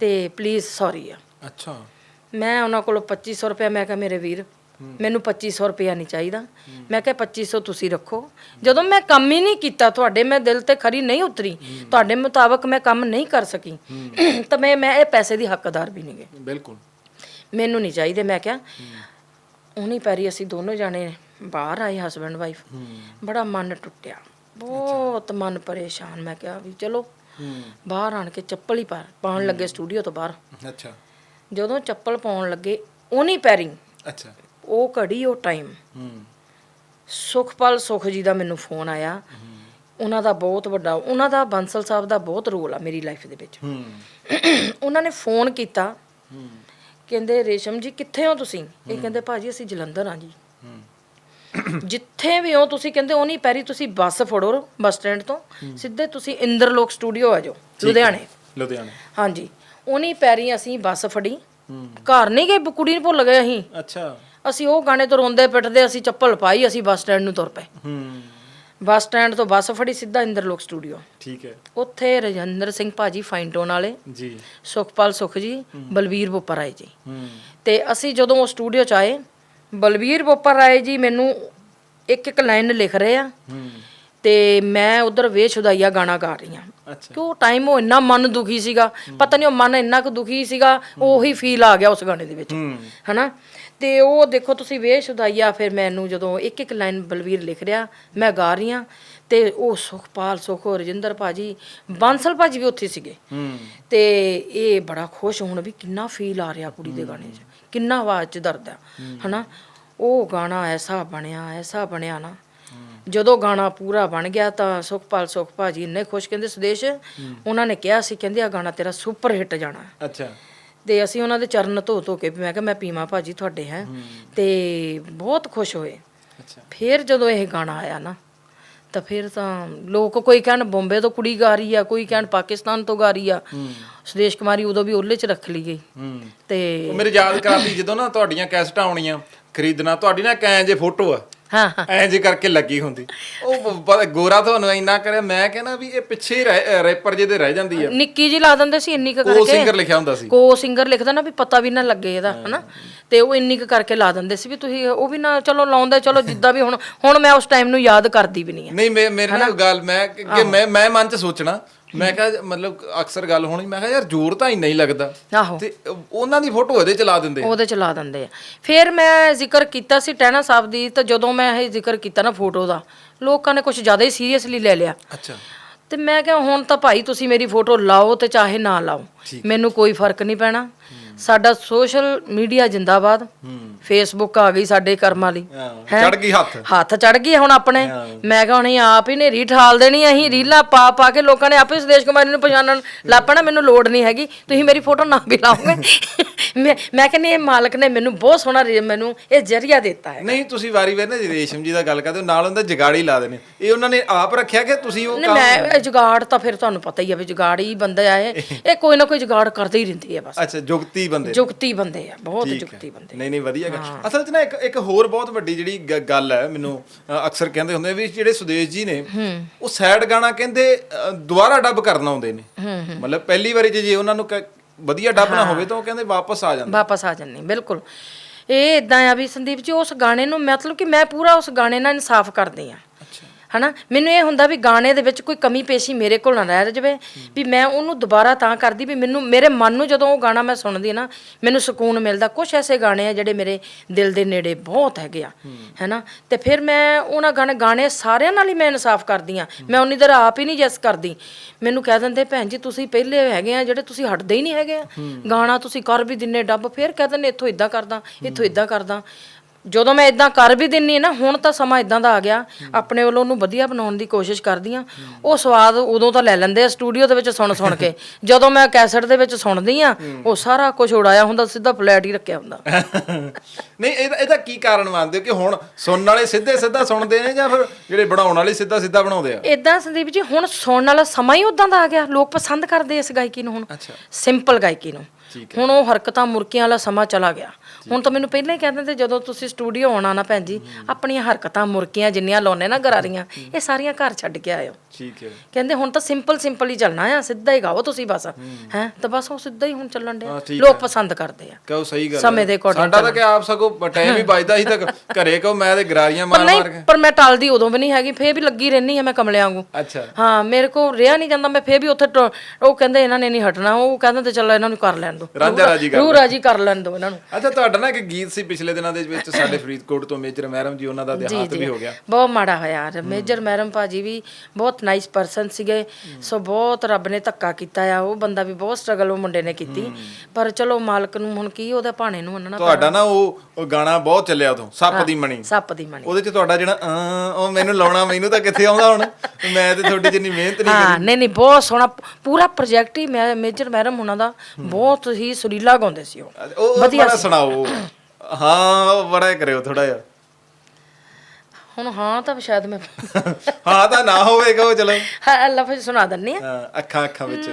Speaker 2: ਤੇ ਪਲੀਜ਼ ਸੌਰੀ ਆ।
Speaker 1: ਅੱਛਾ।
Speaker 2: ਮੈਂ ਉਹਨਾਂ ਕੋਲੋਂ 2500 ਰੁਪਇਆ ਮੈਂ ਕਿਹਾ ਮੇਰੇ ਵੀਰ ਮੈਨੂੰ 2500 ਰੁਪਇਆ ਨਹੀਂ ਚਾਹੀਦਾ। ਮੈਂ ਕਿਹਾ 2500 ਤੁਸੀਂ ਰੱਖੋ। ਜਦੋਂ ਮੈਂ ਕੰਮ ਹੀ ਨਹੀਂ ਕੀਤਾ ਤੁਹਾਡੇ ਮੈਂ ਦਿਲ ਤੇ ਖਰੀ ਨਹੀਂ ਉਤਰੀ। ਤੁਹਾਡੇ ਮੁਤਾਬਕ ਮੈਂ ਕੰਮ ਨਹੀਂ ਕਰ ਸਕੀ। ਤਾਂ ਮੈਂ ਮੈਂ ਇਹ ਪੈਸੇ ਦੀ ਹੱਕਦਾਰ ਵੀ ਨਹੀਂ ਗੇ।
Speaker 1: ਬਿਲਕੁਲ।
Speaker 2: ਮੈਨੂੰ ਨਹੀਂ ਚਾਹੀਦੇ। ਮੈਂ ਕਿਹਾ ਉਹਨੀ ਪੈਰੀ ਅਸੀਂ ਦੋਨੋਂ ਜਾਣੇ ਬਾਹਰ ਆਏ ਹਸਬੰਡ ਵਾਈਫ ਬੜਾ ਮਨ ਟੁੱਟਿਆ। ਬਹੁਤ ਮਨ ਪਰੇਸ਼ਾਨ। ਮੈਂ ਕਿਹਾ ਵੀ ਚਲੋ ਬਾਹਰ ਆਣ ਕੇ ਚੱਪਲ ਹੀ ਪਾ ਪਾਉਣ ਲੱਗੇ ਸਟੂਡੀਓ ਤੋਂ ਬਾਹਰ।
Speaker 1: ਅੱਛਾ।
Speaker 2: ਜਦੋਂ ਚੱਪਲ ਪਾਉਣ ਲੱਗੇ ਉਹਨੀ ਪੈਰੀ।
Speaker 1: ਅੱਛਾ।
Speaker 2: ਉਹ ਘੜੀ ਉਹ ਟਾਈਮ ਸੁਖਪਾਲ ਸੁਖ ਜੀ ਦਾ ਮੈਨੂੰ ਫੋਨ ਆਇਆ। ਉਹਨਾਂ ਦਾ ਬਹੁਤ ਵੱਡਾ ਉਹਨਾਂ ਦਾ ਬੰਸਲ ਸਾਹਿਬ ਦਾ ਬਹੁਤ ਰੋਲ ਆ ਮੇਰੀ ਲਾਈਫ ਦੇ ਵਿੱਚ। ਉਹਨਾਂ ਨੇ ਫੋਨ ਕੀਤਾ। ਕਹਿੰਦੇ ਰੇਸ਼ਮ ਜੀ ਕਿੱਥੇ ਹੋ ਤੁਸੀਂ? ਇਹ ਕਹਿੰਦੇ ਭਾਜੀ ਅਸੀਂ ਜਲੰਧਰ ਆ ਜੀ। ਜਿੱਥੇ ਵੀ ਹੋ ਤੁਸੀਂ ਕਹਿੰਦੇ ਉਹ ਨਹੀਂ ਪੈਰੀ ਤੁਸੀਂ ਬੱਸ ਫੜੋ ਬੱਸ ਸਟੈਂਡ ਤੋਂ। ਸਿੱਧੇ ਤੁਸੀਂ ਇੰਦਰਲੋਕ ਸਟੂਡੀਓ ਆ ਜਾਓ ਲੁਧਿਆਣੇ।
Speaker 1: ਲੁਧਿਆਣੇ।
Speaker 2: ਹਾਂਜੀ। ਉਹਨੀ ਪੈਰੀ ਅਸੀਂ ਬੱਸ ਫੜੀ। ਘਰ ਨਹੀਂ ਗਏ ਕੁੜੀ ਨੂੰ ਭੁੱਲ ਗਏ ਅਸੀਂ।
Speaker 1: ਅੱਛਾ।
Speaker 2: ਅਸੀਂ ਉਹ ਗਾਣੇ ਤੋਂ ਰੋਂਦੇ ਪਿੱਟਦੇ ਅਸੀਂ ਚੱਪਲ ਪਾਈ ਅਸੀਂ ਬੱਸ ਸਟੈਂਡ ਨੂੰ ਤੁਰ ਪਏ।
Speaker 1: ਹੂੰ।
Speaker 2: ਬੱਸ ਸਟੈਂਡ ਤੋਂ ਬੱਸ ਫੜੀ ਸਿੱਧਾ ਇੰਦਰਲੋਕ ਸਟੂਡੀਓ।
Speaker 1: ਠੀਕ ਹੈ।
Speaker 2: ਉੱਥੇ ਰਜਿੰਦਰ ਸਿੰਘ ਭਾਜੀ ਫਾਈਨਟੋਨ ਵਾਲੇ
Speaker 1: ਜੀ।
Speaker 2: ਸੁਖਪਾਲ ਸੁਖ ਜੀ ਬਲਵੀਰ ਬੋਪਰ ਰਾਏ ਜੀ।
Speaker 1: ਹੂੰ।
Speaker 2: ਤੇ ਅਸੀਂ ਜਦੋਂ ਉਹ ਸਟੂਡੀਓ ਚ ਆਏ ਬਲਵੀਰ ਬੋਪਰ ਰਾਏ ਜੀ ਮੈਨੂੰ ਇੱਕ ਇੱਕ ਲਾਈਨ ਲਿਖ ਰਹੇ ਆ।
Speaker 1: ਹੂੰ।
Speaker 2: ਤੇ ਮੈਂ ਉਧਰ ਵੇਸ਼ੁਦਾਈਆ ਗਾਣਾ ਗਾ ਰਹੀ ਆ
Speaker 1: ਅੱਛਾ।
Speaker 2: ਕਿ ਉਹ ਟਾਈਮ ਉਹ ਇੰਨਾ ਮਨ ਦੁਖੀ ਸੀਗਾ ਪਤਾ ਨਹੀਂ ਉਹ ਮਨ ਇੰਨਾ ਕੁ ਦੁਖੀ ਸੀਗਾ ਉਹੀ ਫੀਲ ਆ ਗਿਆ ਉਸ ਗਾਣੇ ਦੇ ਵਿੱਚ। ਹਨਾ? ਤੇ ਉਹ ਦੇਖੋ ਤੁਸੀਂ ਵੇਸ਼ੁਦਾਈਆ ਫਿਰ ਮੈਨੂੰ ਜਦੋਂ ਇੱਕ ਇੱਕ ਲਾਈਨ ਬਲਵੀਰ ਲਿਖ ਰਿਹਾ ਮੈਂ ਗਾ ਰਹੀ ਆ ਤੇ ਉਹ ਸੁਖਪਾਲ ਸੁਖ ਰਜਿੰਦਰ ਭਾਜੀ ਬਾਂਸਲ ਭਾਜੀ ਵੀ ਉੱਥੇ ਸੀਗੇ।
Speaker 1: ਹੂੰ।
Speaker 2: ਤੇ ਇਹ ਬੜਾ ਖੁਸ਼ ਹੋਣ ਵੀ ਕਿੰਨਾ ਫੀਲ ਆ ਰਿਹਾ ਕੁੜੀ ਦੇ ਗਾਣੇ 'ਚ ਕਿੰਨਾ ਆਵਾਜ਼ 'ਚ ਦਰਦ ਆ ਹਨਾ? ਉਹ ਗਾਣਾ ਐਸਾ ਬਣਿਆ ਐਸਾ ਬਣਿਆ ਨਾ ਜਦੋਂ ਗਾਣਾ ਪੂਰਾ ਬਣ ਗਿਆ ਤਾਂ ਸੁਖਪਾਲ ਸੁਖ ਭਾਜੀ ਇੰਨੇ ਖੁਸ਼ ਕਹਿੰਦੇ ਸੁਦੇਸ਼ ਉਹਨਾਂ ਨੇ ਕਿਹਾ ਸੀ ਕਹਿੰਦੇ ਆ ਗਾਣਾ ਤੇਰਾ ਸੁਪਰ ਹਿੱਟ ਜਾਣਾ।
Speaker 1: ਅੱਛਾ।
Speaker 2: ਤੇ ਅਸੀਂ ਉਹਨਾਂ ਦੇ ਚਰਨ ਧੋ ਧੋ ਕੇ ਵੀ ਮੈਂ ਕਿਹਾ ਮੈਂ ਪੀਮਾ ਭਾਜੀ ਤੁਹਾਡੇ ਹੈ। ਤੇ ਬਹੁਤ ਖੁਸ਼ ਹੋਏ।
Speaker 1: ਅੱਛਾ।
Speaker 2: ਫਿਰ ਜਦੋਂ ਇਹ ਗਾਣਾ ਆਇਆ ਨਾ ਤਾਂ ਫਿਰ ਤਾਂ ਲੋਕ ਕੋਈ ਕਹਿਣ ਬੰਬੇ ਤੋਂ ਕੁੜੀ ਗਾ ਰਹੀ ਆ ਕੋਈ ਕਹਿਣ ਪਾਕਿਸਤਾਨ ਤੋਂ ਗਾ ਰਹੀ ਆ ਸੁਦੇਸ਼ ਕੁਮਾਰੀ ਉਦੋਂ ਵੀ ਉਹਲੇ ਚ ਰੱਖ ਲਈ ਗਈ। ਤੇ
Speaker 1: ਮੇਰੇ ਯਾਦ ਕਰਾਤੀ ਜਦੋਂ ਨਾ ਤੁਹਾਡੀਆਂ ਕੈਸਟਾਂ ਆਉਣੀਆਂ ਖਰੀਦਣਾ ਤੁਹਾਡੀ ਨਾ ਕੈਂ ਜੇ ਫੋਟੋ ਆ।
Speaker 2: ਹਾਂ ਹਾਂ।
Speaker 1: ਐਂ ਜੇ ਕਰਕੇ ਲੱਗੀ ਹੁੰਦੀ। ਉਹ ਬ- ਗੋਰਾ ਤੁਹਾਨੂੰ ਇੰਨਾ ਕਰਿਆ ਮੈਂ ਕਹਿੰਦਾ ਵੀ ਇਹ ਪਿੱਛੇ ਰੈਪਰ ਜਿਹਦੇ ਰਹਿ ਜਾਂਦੀ ਆ।
Speaker 2: ਨਿੱਕੀ ਜੀ ਲਾ ਦਿੰਦੇ ਸੀ ਇੰਨੀ ਕੁ
Speaker 1: ਉਹ
Speaker 2: ਕਰਕੇ।
Speaker 1: ਸਿੰਗਰ ਲਿਖਿਆ ਹੁੰਦਾ ਸੀ।
Speaker 2: ਕੋ ਸਿੰਗਰ ਲਿਖਦਾ ਨਾ ਵੀ ਪਤਾ ਵੀ ਨਾ ਲੱਗੇ ਇਹਦਾ ਹਨਾ? ਤੇ ਉਹ ਇੰਨੀ ਕੁ ਕਰਕੇ ਲਾ ਦਿੰਦੇ ਸੀ ਵੀ ਤੁਸੀਂ ਉਹ ਵੀ ਨਾ ਚਲੋ ਲਾਉਂਦੇ ਚਲੋ ਜਿੱਦਾਂ ਵੀ ਹੁਣ ਹੁਣ ਮੈਂ ਉਸ ਟਾਈਮ ਨੂੰ ਯਾਦ ਕਰਦੀ ਵੀ ਨਹੀਂ ਆ।
Speaker 1: ਨਹੀਂ ਮੇ- ਮੇਰੇ ਨਾਲ ਗੱਲ ਮੈਂ ਕਿ ਕਿ ਮੈਂ ਮੈਂ ਮਨ ਚ ਸੋਚਣਾ ਮੈਂ ਕਿਹਾ ਮਤਲਬ ਅਕਸਰ ਗੱਲ ਹੋਣੀ ਮੈਂ ਕਿਹਾ ਯਾਰ ਜ਼ੋਰ ਤਾਂ ਇੰਨਾ ਹੀ ਲੱਗਦਾ।
Speaker 2: ਆਹੋ।
Speaker 1: ਤੇ ਉਹਨਾਂ ਦੀ ਫੋਟੋ ਇਹਦੇ ਚ ਲਾ ਦਿੰਦੇ
Speaker 2: ਉਹਦੇ ਚ ਲਾ ਦਿੰਦੇ ਆ। ਫਿਰ ਮੈਂ ਜ਼ਿਕਰ ਕੀਤਾ ਸੀ ਟੈਨਾ ਸਾਹਿਬ ਦੀ ਤਾਂ ਜਦੋਂ ਮੈਂ ਇਹ ਜ਼ਿਕਰ ਕੀਤਾ ਨਾ ਫੋਟੋ ਦਾ ਲੋਕਾਂ ਨੇ ਕੁਝ ਜ਼ਿਆਦਾ ਹੀ ਸੀਰੀਅਸਲੀ ਲੈ ਲਿਆ।
Speaker 1: ਅੱਛਾ।
Speaker 2: ਤੇ ਮੈਂ ਕਿਹਾ ਹੁਣ ਤਾਂ ਭਾਈ ਤੁਸੀਂ ਮੇਰੀ ਫੋਟੋ ਲਾਓ ਤੇ ਚਾਹੇ ਨਾ ਲਾਓ ਮੈਨੂੰ ਕੋਈ ਫ਼ਰਕ ਨਹੀਂ ਪੈਣਾ। ਸਾਡਾ ਸੋਸ਼ਲ ਮੀਡੀਆ ਜਿੰਦਾਬਾਦ। ਫੇਸਬੁੱਕ ਆ ਗਈ ਸਾਡੇ ਕਰਮਾਂ ਲਈ?
Speaker 1: ਚੜ ਗਈ ਹੱਥ।
Speaker 2: ਹੱਥ ਚੜ ਗਏ ਹੁਣ ਆਪਣੇ। ਮੈਂ ਕਿਹਾ ਹੁਣ ਆਪ ਹੀ ਨੇ ਠਾਲ ਦੇਣੀ ਅਸੀਂ ਰੀਲਾਂ ਪਾ ਪਾ ਕੇ ਲੋਕਾਂ ਨੇ ਆਪੇ ਸੁਦੇਸ਼ ਕੁਮਾਰੀ ਨੂੰ ਪਛਾਣਨ ਲੱਪਣਾ ਮੈਨੂੰ ਲੋੜ ਨਹੀਂ ਹੈਗੀ। ਤੁਸੀਂ ਮੇਰੀ ਫੋਟੋ ਨਾ ਵੀ ਲਾਓਗੇ। ਮੈਂ ਮੈਂ ਕਹਿੰਦੀ ਇਹ ਮਾਲਕ ਨੇ ਮੈਨੂੰ ਬਹੁਤ ਸੋਹਣਾ ਰੇ- ਮੈਨੂੰ ਇਹ ਜਰੀਆ ਦਿੱਤਾ ਹੈ।
Speaker 1: ਨਹੀਂ ਤੁਸੀਂ ਵਾਰੀ ਵਾਰੀ ਨਾ ਰੇਸ਼ਮ ਜੀ ਦਾ ਗੱਲ ਕਰਦੇ ਹੋ ਨਾਲ ਉਹਦਾ ਜਗਾੜੀ ਲਾ ਦੇਣੇ ਇਹ ਉਹਨਾਂ ਨੇ ਆਪ ਰੱਖਿਆ ਕਿ ਤੁਸੀਂ ਉਹ
Speaker 2: ਨਹੀਂ ਮੈਂ ਇਹ ਜੁਗਾੜ ਤਾਂ ਫਿਰ ਤੁਹਾਨੂੰ ਪਤਾ ਹੀ ਆ ਵੀ ਜੁਗਾੜ ਹੀ ਬੰਦੇ ਆਏ ਇਹ ਕੋਈ ਨਾ ਕੋਈ ਜੁਗਾੜ ਕਰਦੇ ਹੀ ਰਹਿੰਦੇ ਆ ਬਸ।
Speaker 1: ਅੱਛਾ ਜੁਗਤੀ ਬੰਦੇ
Speaker 2: ਜੁਗਤੀ ਬੰਦੇ ਆ ਬਹੁਤ
Speaker 1: ਠੀਕ।
Speaker 2: ਜੁਗਤੀ ਬੰਦੇ।
Speaker 1: ਨਹੀਂ ਨਹੀਂ ਵਧੀਆ ਗੱਲ। ਅਸਲ 'ਚ ਨਾ ਇੱਕ ਇੱਕ ਹੋਰ ਬਹੁਤ ਵੱਡੀ ਜਿਹੜੀ ਗ- ਗੱਲ ਹੈ ਮੈਨੂੰ ਅ, ਅਕਸਰ ਕਹਿੰਦੇ ਹੁੰਦੇ ਆ ਵੀ ਜਿਹੜੇ ਸੁਦੇਸ਼ ਜੀ ਨੇ ਉਹ ਸੈਡ ਗਾਣਾ ਕਹਿੰਦੇ ਅ, ਦੁਬਾਰਾ ਡੱਬ ਕਰਨ ਆਉਂਦੇ ਨੇ। ਮਤਲਬ ਪਹਿਲੀ ਵਾਰੀ 'ਚ ਜੇ ਉਹਨਾਂ ਨੂੰ ਕ- ਵਧੀਆ ਡੱਬ ਨਾ ਹੋਵੇ ਤਾਂ ਉਹ ਕਹਿੰਦੇ ਵਾਪਸ ਆ ਜਾਂਦੇ।
Speaker 2: ਵਾਪਸ ਆ ਜੰਨੇ ਬਿਲਕੁਲ। ਇਹ ਇਦਾਂ ਆ ਵੀ ਸੰਦੀਪ ਜੀ ਉਸ ਗਾਣੇ ਨੂੰ ਮਤਲਬ ਕਿ ਮੈਂ ਪੂਰਾ ਉਸ ਗਾਣੇ ਨਾਲ ਇਨਸਾਫ ਕਰਦੀ ਆ ਹਨਾ? ਮੈਨੂੰ ਇਹ ਹੁੰਦਾ ਵੀ ਗਾਣੇ ਦੇ ਵਿੱਚ ਕੋਈ ਕਮੀ ਪੇਸ਼ੀ ਮੇਰੇ ਕੋਲ ਨਾ ਰਹਿ ਜਾਵੇ ਵੀ ਮੈਂ ਉਹਨੂੰ ਦੁਬਾਰਾ ਤਾਂ ਕਰਦੀ ਵੀ ਮੈਨੂੰ ਮੇਰੇ ਮਨ ਨੂੰ ਜਦੋਂ ਉਹ ਗਾਣਾ ਮੈਂ ਸੁਣਦੀ ਨਾ ਮੈਨੂੰ ਸਕੂਨ ਮਿਲਦਾ। ਕੁਝ ਐਸੇ ਗਾਣੇ ਆ ਜਿਹੜੇ ਮੇਰੇ ਦਿਲ ਦੇ ਨੇੜੇ ਬਹੁਤ ਹੈਗੇ ਆ ਹੈਨਾ? ਤੇ ਫਿਰ ਮੈਂ ਉਹਨਾਂ ਗਾਣੇ ਗਾਣੇ ਸਾਰਿਆਂ ਨਾਲ ਹੀ ਮੈਂ ਇਨਸਾਫ ਕਰਦੀ ਆ। ਮੈਂ ਉਨੀ ਦੇਰ ਆਪ ਹੀ ਨਹੀਂ ਜੈਸ ਕਰਦੀ। ਮੈਨੂੰ ਕਹਿ ਦਿੰਦੇ ਭੈਣ ਜੀ ਤੁਸੀਂ ਪਹਿਲੇ ਹੈਗੇ ਆ ਜਿਹੜੇ ਤੁਸੀਂ ਹਟਦੇ ਹੀ ਨਹੀਂ ਹੈਗੇ ਆ। ਗਾਣਾ ਤੁਸੀਂ ਕਰ ਵੀ ਦਿੰਨੇ ਡੱਬ ਫਿਰ ਕਹਿ ਦਿੰਦੇ ਇੱਥੋਂ ਇਦਾਂ ਕਰਦਾ ਇੱਥੋਂ ਇਦਾਂ ਕਰਦਾ। ਜਦੋਂ ਮੈਂ ਇਦਾਂ ਕਰ ਵੀ ਦਿੰਨੀ ਨਾ ਹੁਣ ਤਾਂ ਸਮਾਂ ਇਦਾਂ ਦਾ ਆ ਗਿਆ। ਆਪਣੇ ਵੱਲੋਂ ਉਹਨੂੰ ਵਧੀਆ ਬਣਾਉਣ ਦੀ ਕੋਸ਼ਿਸ਼ ਕਰਦੀ ਆ। ਉਹ ਸਵਾਦ ਉਦੋਂ ਤਾਂ ਲੈ ਲੈਂਦੇ ਆ ਸਟੂਡੀਓ ਦੇ ਵਿੱਚ ਸੁਣ ਸੁਣ ਕੇ। ਜਦੋਂ ਮੈਂ ਕੈਸਟ ਦੇ ਵਿੱਚ ਸੁਣਦੀ ਆ ਉਹ ਸਾਰਾ ਕੁਝ ਉਡਾਇਆ ਹੁੰਦਾ ਸਿੱਧਾ ਫਲੈਟ ਹੀ ਰੱਖਿਆ ਹੁੰਦਾ।
Speaker 1: ਨਹੀਂ ਇਹਦਾ ਇਹਦਾ ਕੀ ਕਾਰਨ ਮੰਨਦੇ ਹੋ ਕਿ ਹੁਣ ਸੁਣਨ ਵਾਲੇ ਸਿੱਧੇ ਸਿੱਧਾ ਸੁਣਦੇ ਨੇ ਜਾਂ ਫਿਰ ਜਿਹੜੇ ਬਣਾਉਣ ਵਾਲੇ ਸਿੱਧਾ ਸਿੱਧਾ ਬਣਾਉਂਦੇ ਆ?
Speaker 2: ਇਦਾਂ ਸੰਦੀਪ ਜੀ ਹੁਣ ਸੁਣਨ ਵਾਲਾ ਸਮਾਂ ਹੀ ਉਦਾਂ ਦਾ ਆ ਗਿਆ। ਲੋਕ ਪਸੰਦ ਕਰਦੇ ਇਸ ਗਾਇਕੀ ਨੂੰ ਹੁਣ। ਸਿੰਪਲ ਗਾਇਕੀ ਨੂੰ। ਹੁਣ ਉਹ ਹਰਕਤਾਂ ਮੁਰਕੀਆਂ ਵਾਲਾ ਸਮਾਂ ਚਲਾ ਗਿਆ। ਹੁਣ ਤਾਂ ਮੈਨੂੰ ਪਹਿਲਾਂ ਹੀ ਕਹਿੰਦੇ ਤੇ ਜਦੋਂ ਤੁਸੀਂ ਸਟੂਡੀਓ ਆਉਣਾ ਨਾ ਭੈਣ ਜੀ, ਆਪਣੀਆਂ ਹਰਕਤਾਂ, ਮੁਰਕੀਆਂ ਜਿੰਨੀਆਂ ਲਾਉਨੇ ਨਾ ਗਰਾਰੀਆਂ, ਇਹ ਸਾਰੀਆਂ ਘਰ ਛੱਡ ਕੇ ਆਇਓ।
Speaker 1: ਠੀਕ ਹੈ।
Speaker 2: ਕਹਿੰਦੇ ਹੁਣ ਤਾਂ ਸਿੰਪਲ ਸਿੰਪਲ ਹੀ ਚੱਲਣਾ ਆ ਸਿੱਧਾ ਹੀ ਗਾਓ ਤੁਸੀਂ ਬਸ। ਹੈ। ਤਾਂ ਬਸ ਉਹ ਸਿੱਧਾ ਹੀ ਹੁਣ ਚੱਲਣ ਡਿਆ। ਲੋਕ ਪਸੰਦ ਕਰਦੇ ਆ।
Speaker 1: ਕਹੋ ਸਹੀ ਗੱਲ
Speaker 2: ਸਮੇਂ ਦੇ according
Speaker 1: ਸਾਡਾ ਤਾਂ ਕਿ ਆਪ ਸਗੋਂ ਟਾਈਮ ਹੀ ਵੱਜਦਾ ਸੀ ਤਾਂ ਘਰੇ ਕਹੋ ਮੈਂ ਤੇ ਗਰਾਰੀਆਂ ਮਾਰ ਮਾਰ ਕੇ।
Speaker 2: ਪਰ ਮੈਂ ਟਲਦੀ ਉਦੋਂ ਵੀ ਨਹੀਂ ਹੈਗੀ ਫੇਰ ਵੀ ਲੱਗੀ ਰਹਿਣੀ ਆ ਮੈਂ ਕਮਲਿਆਂ ਵਾਂਗੂ।
Speaker 1: ਅੱਛਾ।
Speaker 2: ਹਾਂ ਮੇਰੇ ਕੋ ਰਿਆ ਨਹੀਂ ਜਾਂਦਾ ਮੈਂ ਫੇਰ ਵੀ ਉੱਥੇ ਉਹ ਕਹਿੰਦੇ ਇਹਨਾਂ ਨੇ ਨਹੀਂ ਹਟਣਾ ਉਹ ਕਹਿੰਦੇ ਤੇ ਚੱਲ ਇਹਨਾਂ ਨੂੰ ਕਰ ਲੈਣ ਦੋ।
Speaker 1: ਰਾਂਝਾ ਰਾਜੀ ਕਰ
Speaker 2: ਰੂ ਰਾਜੀ ਕਰ ਲੈਣ ਦੋ ਇਹਨਾਂ ਨੂੰ।
Speaker 1: ਅੱਛਾ ਤੁਹਾਡਾ ਨਾ ਇੱਕ ਗੀਤ ਸੀ ਪਿਛਲੇ ਦਿਨਾਂ ਦੇ ਵਿੱਚ ਸਾਡੇ ਫਰੀਦਕੋਟ ਤੋਂ ਮੇਜਰ ਮਹਿਰਮ ਜੀ ਉਹਨਾਂ ਦਾ ਦੇਹਾਂਤ ਵੀ ਹੋ ਗਿਆ।
Speaker 2: ਬਹੁਤ ਮਾੜਾ ਹੋਇਆ ਯਾਰ। ਮੇਜਰ ਮੈਰਮ ਭਾਜੀ ਵੀ ਬਹੁਤ ਨਾਈਸ ਪਰਸਨ ਸੀਗੇ। ਸੋ ਬਹੁਤ ਰੱਬ ਨੇ ਧੱਕਾ ਕੀਤਾ ਆ। ਉਹ ਬੰਦਾ ਵੀ ਬਹੁਤ ਸਟਰਗਲ ਉਹ ਮੁੰਡੇ ਨੇ ਕੀਤੀ। ਪਰ ਚਲੋ ਮਾਲਕ ਨੂੰ ਹੁਣ ਕੀ ਉਹਦੇ ਭਾਣੇ ਨੂੰ ਮੰਨਣਾ
Speaker 1: ਤੁਹਾਡਾ ਨਾ ਉਹ ਉਹ ਗਾਣਾ ਬਹੁਤ ਚੱਲਿਆ ਉਦੋਂ ਸੱਪ ਦੀ ਮਣੀ।
Speaker 2: ਸੱਪ ਦੀ ਮਣੀ।
Speaker 1: ਉਹਦੇ ਚ ਤੁਹਾਡਾ ਜਿਹੜਾ ਉਹ ਮੈਨੂੰ ਲਾਉਣਾ ਮੈਨੂੰ ਤਾਂ ਕਿੱਥੇ ਆਉਂਦਾ ਹੁਣ? ਮੈਂ ਤੇ ਤੁਹਾਡੀ ਜਿੰਨੀ ਮਿਹਨਤ ਨਹੀਂ
Speaker 2: ਹਾਂ ਨਹੀਂ ਨਹੀਂ ਬਹੁਤ ਸੋਹਣਾ ਪੂਰਾ ਪ੍ਰੋਜੈਕਟ ਹੀ ਮੇਜਰ ਮੈਰਮ ਉਹਨਾਂ ਦਾ ਬਹੁਤ ਹੀ ਸੁਰੀਲਾ ਗਾਉਂਦੇ ਸੀ ਉਹ।
Speaker 1: ਬੜਾ ਸੁਣਾਓ। ਹਾਂ ਬੜਾ ਕਰਿਓ ਥੋੜਾ ਜਿਹਾ।
Speaker 2: ਹੁਣ ਹਾਂ ਤਾਂ ਸ਼ਾਇਦ ਮੈਂ
Speaker 1: ਹਾਂ ਤਾਂ ਨਾ ਹੋਵੇ ਕਹੋ ਚਲੋ।
Speaker 2: ਹਾਂ ਲਫ਼ਜ਼ ਸੁਣਾ ਦਿੰਨੀ ਆ।
Speaker 1: ਹਾਂ, ਅੱਖਾਂ ਅੱਖਾਂ ਵਿੱਚ।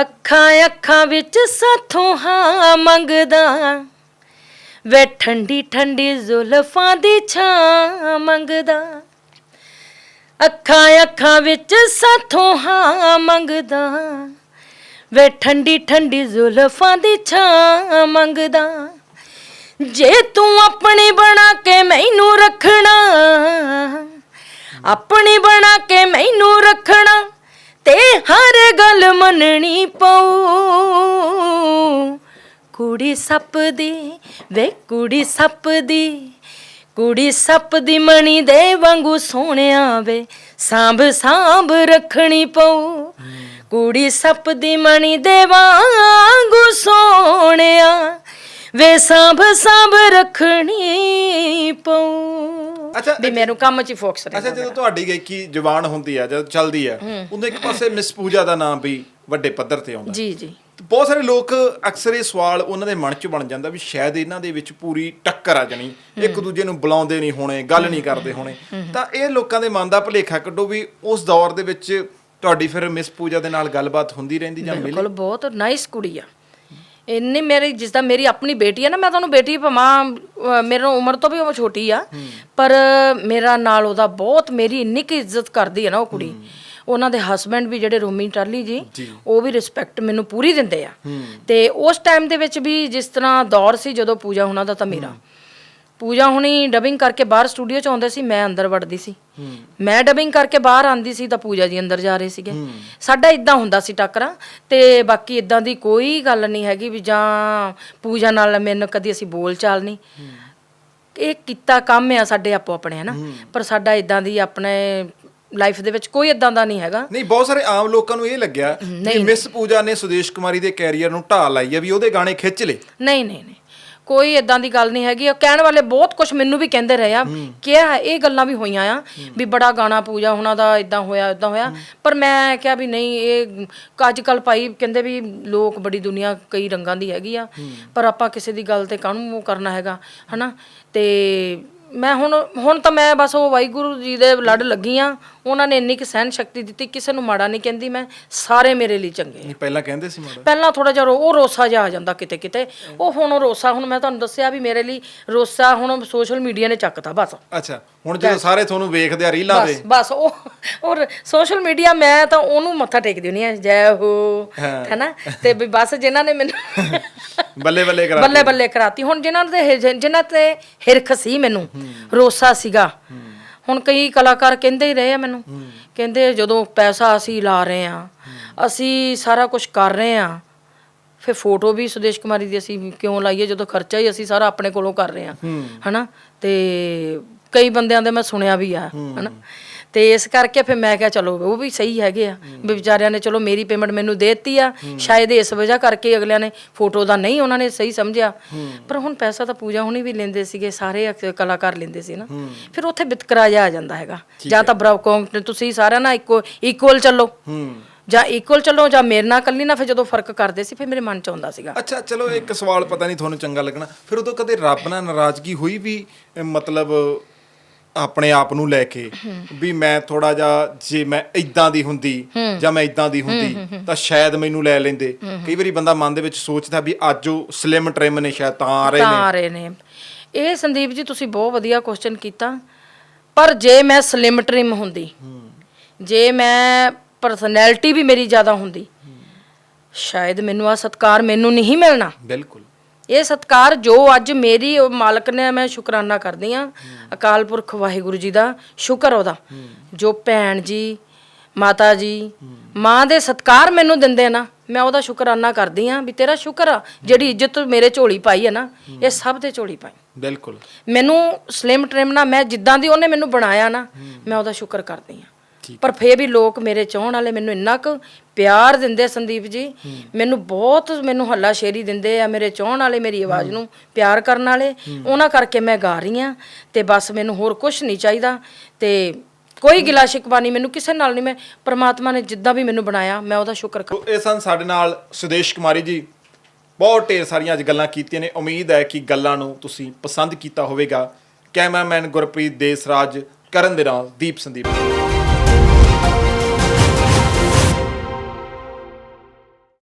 Speaker 2: ਅੱਖਾਂ ਅੱਖਾਂ ਵਿੱਚ ਸਾਥੋਂ ਹਾਂ ਮੰਗਦਾ। ਵੇ ਠੰਡੀ ਠੰਡੀ ਜ਼ੁਲਫਾਂ ਦੀ ਛਾਂ ਮੰਗਦਾ। ਅੱਖਾਂ ਅੱਖਾਂ ਵਿੱਚ ਸਾਥੋਂ ਹਾਂ ਮੰਗਦਾ। ਵੇ ਠੰਡੀ ਠੰਡੀ ਜ਼ੁਲਫਾਂ ਦੀ ਛਾਂ ਮੰਗਦਾ। ਜੇ ਤੂੰ ਆਪਣੀ ਬਣਾ ਕੇ ਮੈਨੂੰ ਰੱਖਣਾ, ਆਪਣੀ ਬਣਾ ਕੇ ਮੈਨੂੰ ਰੱਖਣਾ, ਤੇ ਹਰ ਗੱਲ ਮੰਨਣੀ ਪਊ। ਕੁੜੀ ਸੱਪ ਦੀ ਵੇ, ਕੁੜੀ ਸੱਪ ਦੀ ਕੁੜੀ ਸੱਪ ਦੀ ਮਣੀ ਦੇ ਵਾਂਗੂ ਸੋਹਣਿਆ ਵੇ, ਸਾਂਭ ਸਾਂਭ ਰੱਖਣੀ ਪਊ। ਕੁੜੀ ਸੱਪ ਦੀ ਮਣੀ ਦੇ ਵਾਂਗੂ ਸੋਹਣਿਆ ਵੇ ਸਾਂਭ ਸਾਂਭ ਰੱਖਣੀ ਪਊ।
Speaker 1: ਅੱਛਾ,
Speaker 2: ਵੀ ਮੈਨੂੰ ਕੰਮ 'ਚ ਫੋਕਸ
Speaker 1: ਅੱਛਾ ਜਦੋਂ ਤੁਹਾਡੀ ਗਾਇਕੀ ਜਵਾਨ ਹੁੰਦੀ ਆ ਜਦ ਚੱਲਦੀ ਆ ਉਦੋਂ ਇੱਕ ਪਾਸੇ ਮਿਸ ਪੂਜਾ ਦਾ ਨਾਮ ਵੀ ਵੱਡੇ ਪੱਧਰ ਤੇ ਆਉਂਦਾ।
Speaker 2: ਜੀ ਜੀ।
Speaker 1: ਬਹੁਤ ਸਾਰੇ ਲੋਕ ਅਕਸਰ ਇਹ ਸਵਾਲ ਉਹਨਾਂ ਦੇ ਮਨ 'ਚ ਬਣ ਜਾਂਦਾ ਵੀ ਸ਼ਾਇਦ ਇਹਨਾਂ ਦੇ ਵਿੱਚ ਪੂਰੀ ਟੱਕਰ ਆ ਜਾਣੀ। ਇੱਕ ਦੂਜੇ ਨੂੰ ਬੁਲਾਉਂਦੇ ਨਹੀਂ ਹੋਣੇ ਗੱਲ ਨਹੀਂ ਕਰਦੇ ਹੋਣੇ। ਤਾਂ ਇਹ ਲੋਕਾਂ ਦੇ ਮਨ ਦਾ ਭੁਲੇਖਾ ਕੱਢੋ ਵੀ ਉਸ ਦੌਰ ਦੇ ਵਿੱਚ ਤੁਹਾਡੀ ਫਿਰ ਮਿਸ ਪੂਜਾ ਦੇ ਨਾਲ ਗੱਲਬਾਤ ਹੁੰਦੀ ਰਹਿੰਦੀ ਜਾਂ ਮਿਲੀ?
Speaker 2: ਬਿਲਕੁਲ ਬਹੁਤ ਨਾਈਸ ਕੁੜੀ ਆ। ਇੰਨੀ ਮੇਰੀ ਜਿਸ ਦਾ ਮੇਰੀ ਆਪਣੀ ਬੇਟੀ ਆ ਨਾ ਮੈਂ ਤੁਹਾਨੂੰ ਬੇਟੀ ਭਮਾ ਮੇਰੇ ਨਾਲ ਉਮਰ ਤੋਂ ਵੀ ਉਹ ਛੋਟੀ ਆ। ਪਰ ਮੇਰਾ ਨਾਲ ਉਹਦਾ ਬਹੁਤ ਮੇਰੀ ਇੰਨੀ ਕੁ ਇੱਜ਼ਤ ਕਰਦੀ ਆ ਨਾ ਉਹ ਕੁੜੀ। ਉਹਨਾਂ ਦੇ ਹਸਬੰਡ ਵੀ ਜਿਹੜੇ ਰੋਮੀ ਟਾਲੀ ਜੀ ਉਹ ਵੀ ਰਿਸਪੈਕਟ ਮੈਨੂੰ ਪੂਰੀ ਦਿੰਦੇ ਆ। ਤੇ ਉਸ ਟਾਈਮ ਦੇ ਵਿੱਚ ਵੀ ਜਿਸ ਤਰ੍ਹਾਂ ਦੌਰ ਸੀ ਜਦੋਂ ਪੂਜਾ ਹੁਣਾਂ ਦਾ ਤਾਂ ਮੇਰਾ। ਪੂਜਾ ਹੁਣੀ ਡਬਿੰਗ ਕਰਕੇ ਬਾਹਰ ਸਟੂਡੀਓ ਚ ਆਉਂਦੇ ਸੀ ਮੈਂ ਅੰਦਰ ਵੜਦੀ ਸੀ। ਮੈਂ ਡਬਿੰਗ ਕਰਕੇ ਬਾਹਰ ਆਂਦੀ ਸੀ ਤਾਂ ਪੂਜਾ ਜੀ ਅੰਦਰ ਜਾ ਰਹੇ ਸੀਗੇ। ਸਾਡਾ ਇਦਾਂ ਹੁੰਦਾ ਸੀ ਟੱਕਰਾਂ ਤੇ ਬਾਕੀ ਇਦਾਂ ਦੀ ਕੋਈ ਗੱਲ ਨਹੀਂ ਹੈਗੀ ਵੀ ਜਾਂ ਪੂਜਾ ਨਾਲ ਮੈਨੂੰ ਕਦੀ ਅਸੀਂ ਬੋਲ ਚਾਲ ਨਹੀਂ। ਇਹ ਕੀਤਾ ਕੰਮ ਆ ਸਾਡੇ ਆਪੋ ਆਪਣੇ ਹਨਾ? ਪਰ ਸਾਡਾ ਇਦਾਂ ਦੀ ਆਪਣੇ ਲਾਈਫ ਦੇ ਵਿੱਚ ਕੋਈ ਇਦਾਂ ਦਾ ਨਹੀਂ ਹੈਗਾ।
Speaker 1: ਨਹੀਂ ਬਹੁਤ ਸਾਰੇ ਆਮ ਲੋਕਾਂ ਨੂੰ ਇਹ ਲੱਗਿਆ ਕਿ ਮਿਸ ਪੂਜਾ ਨੇ ਸੁਦੇਸ਼ ਕੁਮਾਰੀ ਦੇ ਕੈਰੀਅਰ ਨੂੰ ਢਾਲ ਲਾਈ ਆ ਵੀ ਉਹਦੇ ਗਾਣੇ ਖਿੱਚ ਲੇ।
Speaker 2: ਨਹੀਂ ਨਹੀਂ ਨਹੀਂ। ਕੋਈ ਇਦਾਂ ਦੀ ਗੱਲ ਨਹੀਂ ਹੈਗੀ। ਉਹ ਕਹਿਣ ਵਾਲੇ ਬਹੁਤ ਕੁਝ ਮੈਨੂੰ ਵੀ ਕਹਿੰਦੇ ਰਹੇ ਆ ਕਿਹਾ ਇਹ ਗੱਲਾਂ ਵੀ ਹੋਈਆਂ ਆ ਵੀ ਬੜਾ ਗਾਣਾ ਪੂਜਾ ਹੁਣਾਂ ਦਾ ਇਦਾਂ ਹੋਇਆ ਇਦਾਂ ਹੋਇਆ। ਪਰ ਮੈਂ ਕਿਹਾ ਵੀ ਨਹੀਂ ਇਹ ਅੱਜ ਕੱਲ ਭਾਈ ਕਹਿੰਦੇ ਵੀ ਲੋਕ ਬੜੀ ਦੁਨੀਆ ਕਈ ਰੰਗਾਂ ਦੀ ਹੈਗੀ ਆ। ਪਰ ਆਪਾਂ ਕਿਸੇ ਦੀ ਗੱਲ ਤੇ ਕਾਹਨੂੰ ਮੂੰਹ ਕਰਨਾ ਹੈਗਾ ਹਨਾ? ਤੇ ਮੈਂ ਹੁਣ ਹੁਣ ਤਾਂ ਮੈਂ ਬਸ ਉਹ ਵਾਹਿਗੁਰੂ ਜੀ ਦੇ ਲੜ ਲੱਗੀ ਆ। ਉਹਨਾਂ ਨੇ ਇੰਨੀ ਕਿ ਸਹਿਨ ਸ਼ਕਤੀ ਦਿੱਤੀ ਕਿਸੇ ਨੂੰ ਮਾੜਾ ਨਹੀਂ ਕਹਿੰਦੀ ਮੈਂ। ਸਾਰੇ ਮੇਰੇ ਲਈ ਚੰਗੇ ਆ।
Speaker 1: ਨਹੀਂ ਪਹਿਲਾਂ ਕਹਿੰਦੇ ਸੀ ਮਾੜਾ।
Speaker 2: ਪਹਿਲਾਂ ਥੋੜਾ ਜਿਹਾ ਰੋ- ਉਹ ਰੋਸਾ ਜਿਹਾ ਆ ਜਾਂਦਾ ਕਿਤੇ ਕਿਤੇ। ਉਹ ਹੁਣ ਉਹ ਰੋਸਾ ਹੁਣ ਮੈਂ ਤੁਹਾਨੂੰ ਦੱਸਿਆ ਵੀ ਮੇਰੇ ਲਈ ਰੋਸਾ ਹੁਣ ਸੋਸ਼ਲ ਮੀਡੀਆ ਨੇ ਚੱਕਤਾ ਬਸ।
Speaker 1: ਅੱਛਾ। ਹੁਣ ਜਦੋਂ ਸਾਰੇ ਤੁਹਾਨੂੰ ਵੇਖਦੇ ਆ ਰੀਲਾਂ
Speaker 2: ਬਸ
Speaker 1: ਤੇ
Speaker 2: ਬਸ ਉਹ ਔਰ ਸੋਸ਼ਲ ਮੀਡੀਆ ਮੈਂ ਤਾਂ ਉਹਨੂੰ ਮੱਥਾ ਟੇਕਦੀ ਹੁੰਦੀ ਆ ਜੈ ਹੋ ਹੈਨਾ? ਤੇ ਵੀ ਬਸ ਜਿਨ੍ਹਾਂ ਨੇ ਮੈਨੂੰ
Speaker 1: ਬੱਲੇ ਬੱਲੇ ਕਰਾ
Speaker 2: ਬੱਲੇ ਬੱਲੇ ਕਰਾਤੀ। ਹੁਣ ਜਿਨ੍ਹਾਂ ਦੇ ਜਿਨ੍ਹਾਂ ਤੇ ਹਿਰਖ ਸੀ ਮੈਨੂੰ ਰੋਸਾ ਸੀਗਾ। ਹੁਣ ਕਈ ਕਲਾਕਾਰ ਕਹਿੰਦੇ ਹੀ ਰਹੇ ਆ ਮੈਨੂੰ। ਕਹਿੰਦੇ ਜਦੋਂ ਪੈਸਾ ਅਸੀਂ ਲਾ ਰਹੇ ਆ ਅਸੀਂ ਸਾਰਾ ਕੁਝ ਕਰ ਰਹੇ ਆ ਫਿਰ ਫੋਟੋ ਵੀ ਸੁਦੇਸ਼ ਕੁਮਾਰੀ ਦੀ ਅਸੀਂ ਕਿਉਂ ਲਾਈਏ? ਜਦੋਂ ਖਰਚਾ ਹੀ ਅਸੀਂ ਸਾਰਾ ਆਪਣੇ ਕੋਲੋਂ ਕਰ ਰਹੇ ਆ। ਹਨਾ? ਤੇ ਕਈ ਬੰਦਿਆਂ ਦੇ ਮੈਂ ਸੁਣਿਆ ਵੀ ਆ ਹਨਾ? ਤੇ ਇਸ ਕਰਕੇ ਫਿਰ ਮੈਂ ਕਿਹਾ ਚਲੋ ਉਹ ਵੀ ਸਹੀ ਹੈਗੇ ਆ ਵੀ ਵਿਚਾਰਿਆਂ ਨੇ ਚਲੋ ਮੇਰੀ ਪੇਮੈਂਟ ਮੈਨੂੰ ਦੇ ਦਿੱਤੀ ਆ ਸ਼ਾਇਦ ਇਸ ਵਜ੍ਹਾ ਕਰਕੇ ਅਗਲਿਆਂ ਨੇ ਫੋਟੋ ਦਾ ਨਹੀਂ ਉਹਨਾਂ ਨੇ ਸਹੀ ਸਮਝਿਆ। ਪਰ ਹੁਣ ਪੈਸਾ ਤਾਂ ਪੂਜਾ ਹੁਣੀ ਵੀ ਲੈਂਦੇ ਸੀਗੇ ਸਾਰੇ ਅਕ- ਕਲਾਕਾਰ ਲੈਂਦੇ ਸੀ ਨਾ। ਫਿਰ ਉੱਥੇ ਵਿਤਕਰਾ ਜਿਹਾ ਆ ਜਾਂਦਾ ਹੈਗਾ। ਜਾਂ ਤਾਂ ਬਰਾਕੋਂ ਤੁਸੀਂ ਸਾਰਿਆਂ ਨਾਲ ਇੱਕੋ ਇਕੁਅਲ ਚੱਲੋ।
Speaker 1: ਹੂੰ।
Speaker 2: ਜਾਂ ਇਕੁਅਲ ਚੱਲੋ ਜਾਂ ਮੇਰੇ ਨਾਲ ਕੱਲੀ ਨਾ ਫਿਰ ਜਦੋਂ ਫ਼ਰਕ ਕਰਦੇ ਸੀ ਫਿਰ ਮੇਰੇ ਮਨ ਚ ਆਉਂਦਾ ਸੀਗਾ।
Speaker 1: ਅੱਛਾ ਚਲੋ ਇੱਕ ਸਵਾਲ ਪਤਾ ਨਹੀਂ ਤੁਹਾਨੂੰ ਚੰਗਾ ਲੱਗਣਾ। ਫਿਰ ਉਦੋਂ ਕਦੇ ਰੱਬ ਨਾਲ ਨਾਰਾਜ਼ਗੀ ਹੋਈ ਵੀ ਅਹ ਮਤਲਬ ਆਪਣੇ ਆਪ ਨੂੰ ਲੈ ਕੇ ਵੀ ਮੈਂ ਥੋੜਾ ਜਿਹਾ ਜੇ ਮੈਂ ਇਦਾਂ ਦੀ ਹੁੰਦੀ ਜਾਂ ਮੈਂ ਇਦਾਂ ਦੀ ਹੁੰਦੀ ਤਾਂ ਸ਼ਾਇਦ ਮੈਨੂੰ ਲੈ ਲੈਂਦੇ। ਕਈ ਵਾਰੀ ਬੰਦਾ ਮਨ ਦੇ ਵਿੱਚ ਸੋਚਦਾ ਵੀ ਅੱਜ ਉਹ ਸਲਿਮ ਟ੍ਰਿਮ ਨੇ ਸ਼ਾਇਦ ਤਾਂ ਆ ਰਹੇ
Speaker 2: ਤਾਂ
Speaker 1: ਨੇ
Speaker 2: ਆ ਰਹੇ ਨੇ। ਇਹ ਸੰਦੀਪ ਜੀ ਤੁਸੀਂ ਬਹੁਤ ਵਧੀਆ ਕੁਐਸਚਨ ਕੀਤਾ। ਪਰ ਜੇ ਮੈਂ ਸਲਿਮ ਟ੍ਰਿਮ ਹੁੰਦੀ ਜੇ ਮੈਂ ਪਰਸਨੈਲਿਟੀ ਵੀ ਮੇਰੀ ਜ਼ਿਆਦਾ ਹੁੰਦੀ ਸ਼ਾਇਦ ਮੈਨੂੰ ਆ ਸਤਕਾਰ ਮੈਨੂੰ ਨਹੀਂ ਮਿਲਣਾ।
Speaker 1: ਬਿਲਕੁਲ।
Speaker 2: ਇਹ ਸਤਕਾਰ ਜੋ ਅੱਜ ਮੇਰੀ ਉਹ ਮਾਲਕ ਨੇ ਮੈਂ ਸ਼ੁਕਰਾਨਾ ਕਰਦੀ ਆ ਅਕਾਲ ਪੁਰਖ ਵਾਹਿਗੁਰੂ ਜੀ ਦਾ ਸ਼ੁਕਰ ਉਹਦਾ। ਜੋ ਭੈਣ ਜੀ ਮਾਤਾ ਜੀ ਮਾਂ ਦੇ ਸਤਕਾਰ ਮੈਨੂੰ ਦਿੰਦੇ ਨਾ ਮੈਂ ਉਹਦਾ ਸ਼ੁਕਰਾਨਾ ਕਰਦੀ ਆ ਵੀ ਤੇਰਾ ਸ਼ੁਕਰ ਆ ਜਿਹੜੀ ਇੱਜ਼ਤ ਮੇਰੇ ਝੋਲੀ ਪਾਈ ਹੈ ਨਾ ਇਹ ਸਭ ਦੇ ਝੋਲੀ ਪਾਈ।
Speaker 1: ਬਿਲਕੁਲ।
Speaker 2: ਮੈਨੂੰ ਸਲਿਮ ਟ੍ਰਿਮ ਨਾ ਮੈਂ ਜਿੱਦਾਂ ਦੀ ਉਹਨੇ ਮੈਨੂੰ ਬਣਾਇਆ ਨਾ ਮੈਂ ਉਹਦਾ ਸ਼ੁਕਰ ਕਰਦੀ ਆ ਪਰ ਫੇਰ ਵੀ ਲੋਕ ਮੇਰੇ ਚਾਹਣ ਵਾਲੇ ਮੈਨੂੰ ਇੰਨਾ ਕੁ ਪਿਆਰ ਦਿੰਦੇ ਸੰਦੀਪ ਜੀ ਮੈਨੂੰ ਬਹੁਤ ਮੈਨੂੰ ਹੱਲਾ ਸ਼ੇਰੀ ਦਿੰਦੇ ਆ ਮੇਰੇ ਚਾਹਣ ਵਾਲੇ ਮੇਰੀ ਆਵਾਜ਼ ਨੂੰ ਪਿਆਰ ਕਰਨ ਵਾਲੇ। ਉਹਨਾਂ ਕਰਕੇ ਮੈਂ ਗਾ ਰਹੀ ਆ ਤੇ ਬਸ ਮੈਨੂੰ ਹੋਰ ਕੁਝ ਨਹੀਂ ਚਾਹੀਦਾ ਤੇ ਕੋਈ ਗਿਲਾ ਸ਼ਿਕਵਾ ਨਹੀਂ ਮੈਨੂੰ ਕਿਸੇ ਨਾਲ ਨਹੀਂ ਮੈਂ ਪ੍ਰਮਾਤਮਾ ਨੇ ਜਿੱਦਾਂ ਵੀ ਮੈਨੂੰ ਬਣਾਇਆ ਮੈਂ ਉਹਦਾ ਸ਼ੁਕਰ ਕਰ
Speaker 1: ਇਹ ਸਨ ਸਾਡੇ ਨਾਲ ਸੁਦੇਸ਼ ਕੁਮਾਰੀ ਜੀ। ਬਹੁਤ ਢੇਰ ਸਾਰੀਆਂ ਅੱਜ ਗੱਲਾਂ ਕੀਤੀਆਂ ਨੇ। ਉਮੀਦ ਹੈ ਕਿ ਗੱਲਾਂ ਨੂੰ ਤੁਸੀਂ ਪਸੰਦ ਕੀਤਾ ਹੋਵੇਗਾ। ਕੈਮਰਾਮੈਨ ਗੁਰਪ੍ਰੀਤ ਦੇਸਰਾਜ ਕਰਨ ਦੇ ਨਾਲ ਦੀਪ ਸੰਦੀਪ।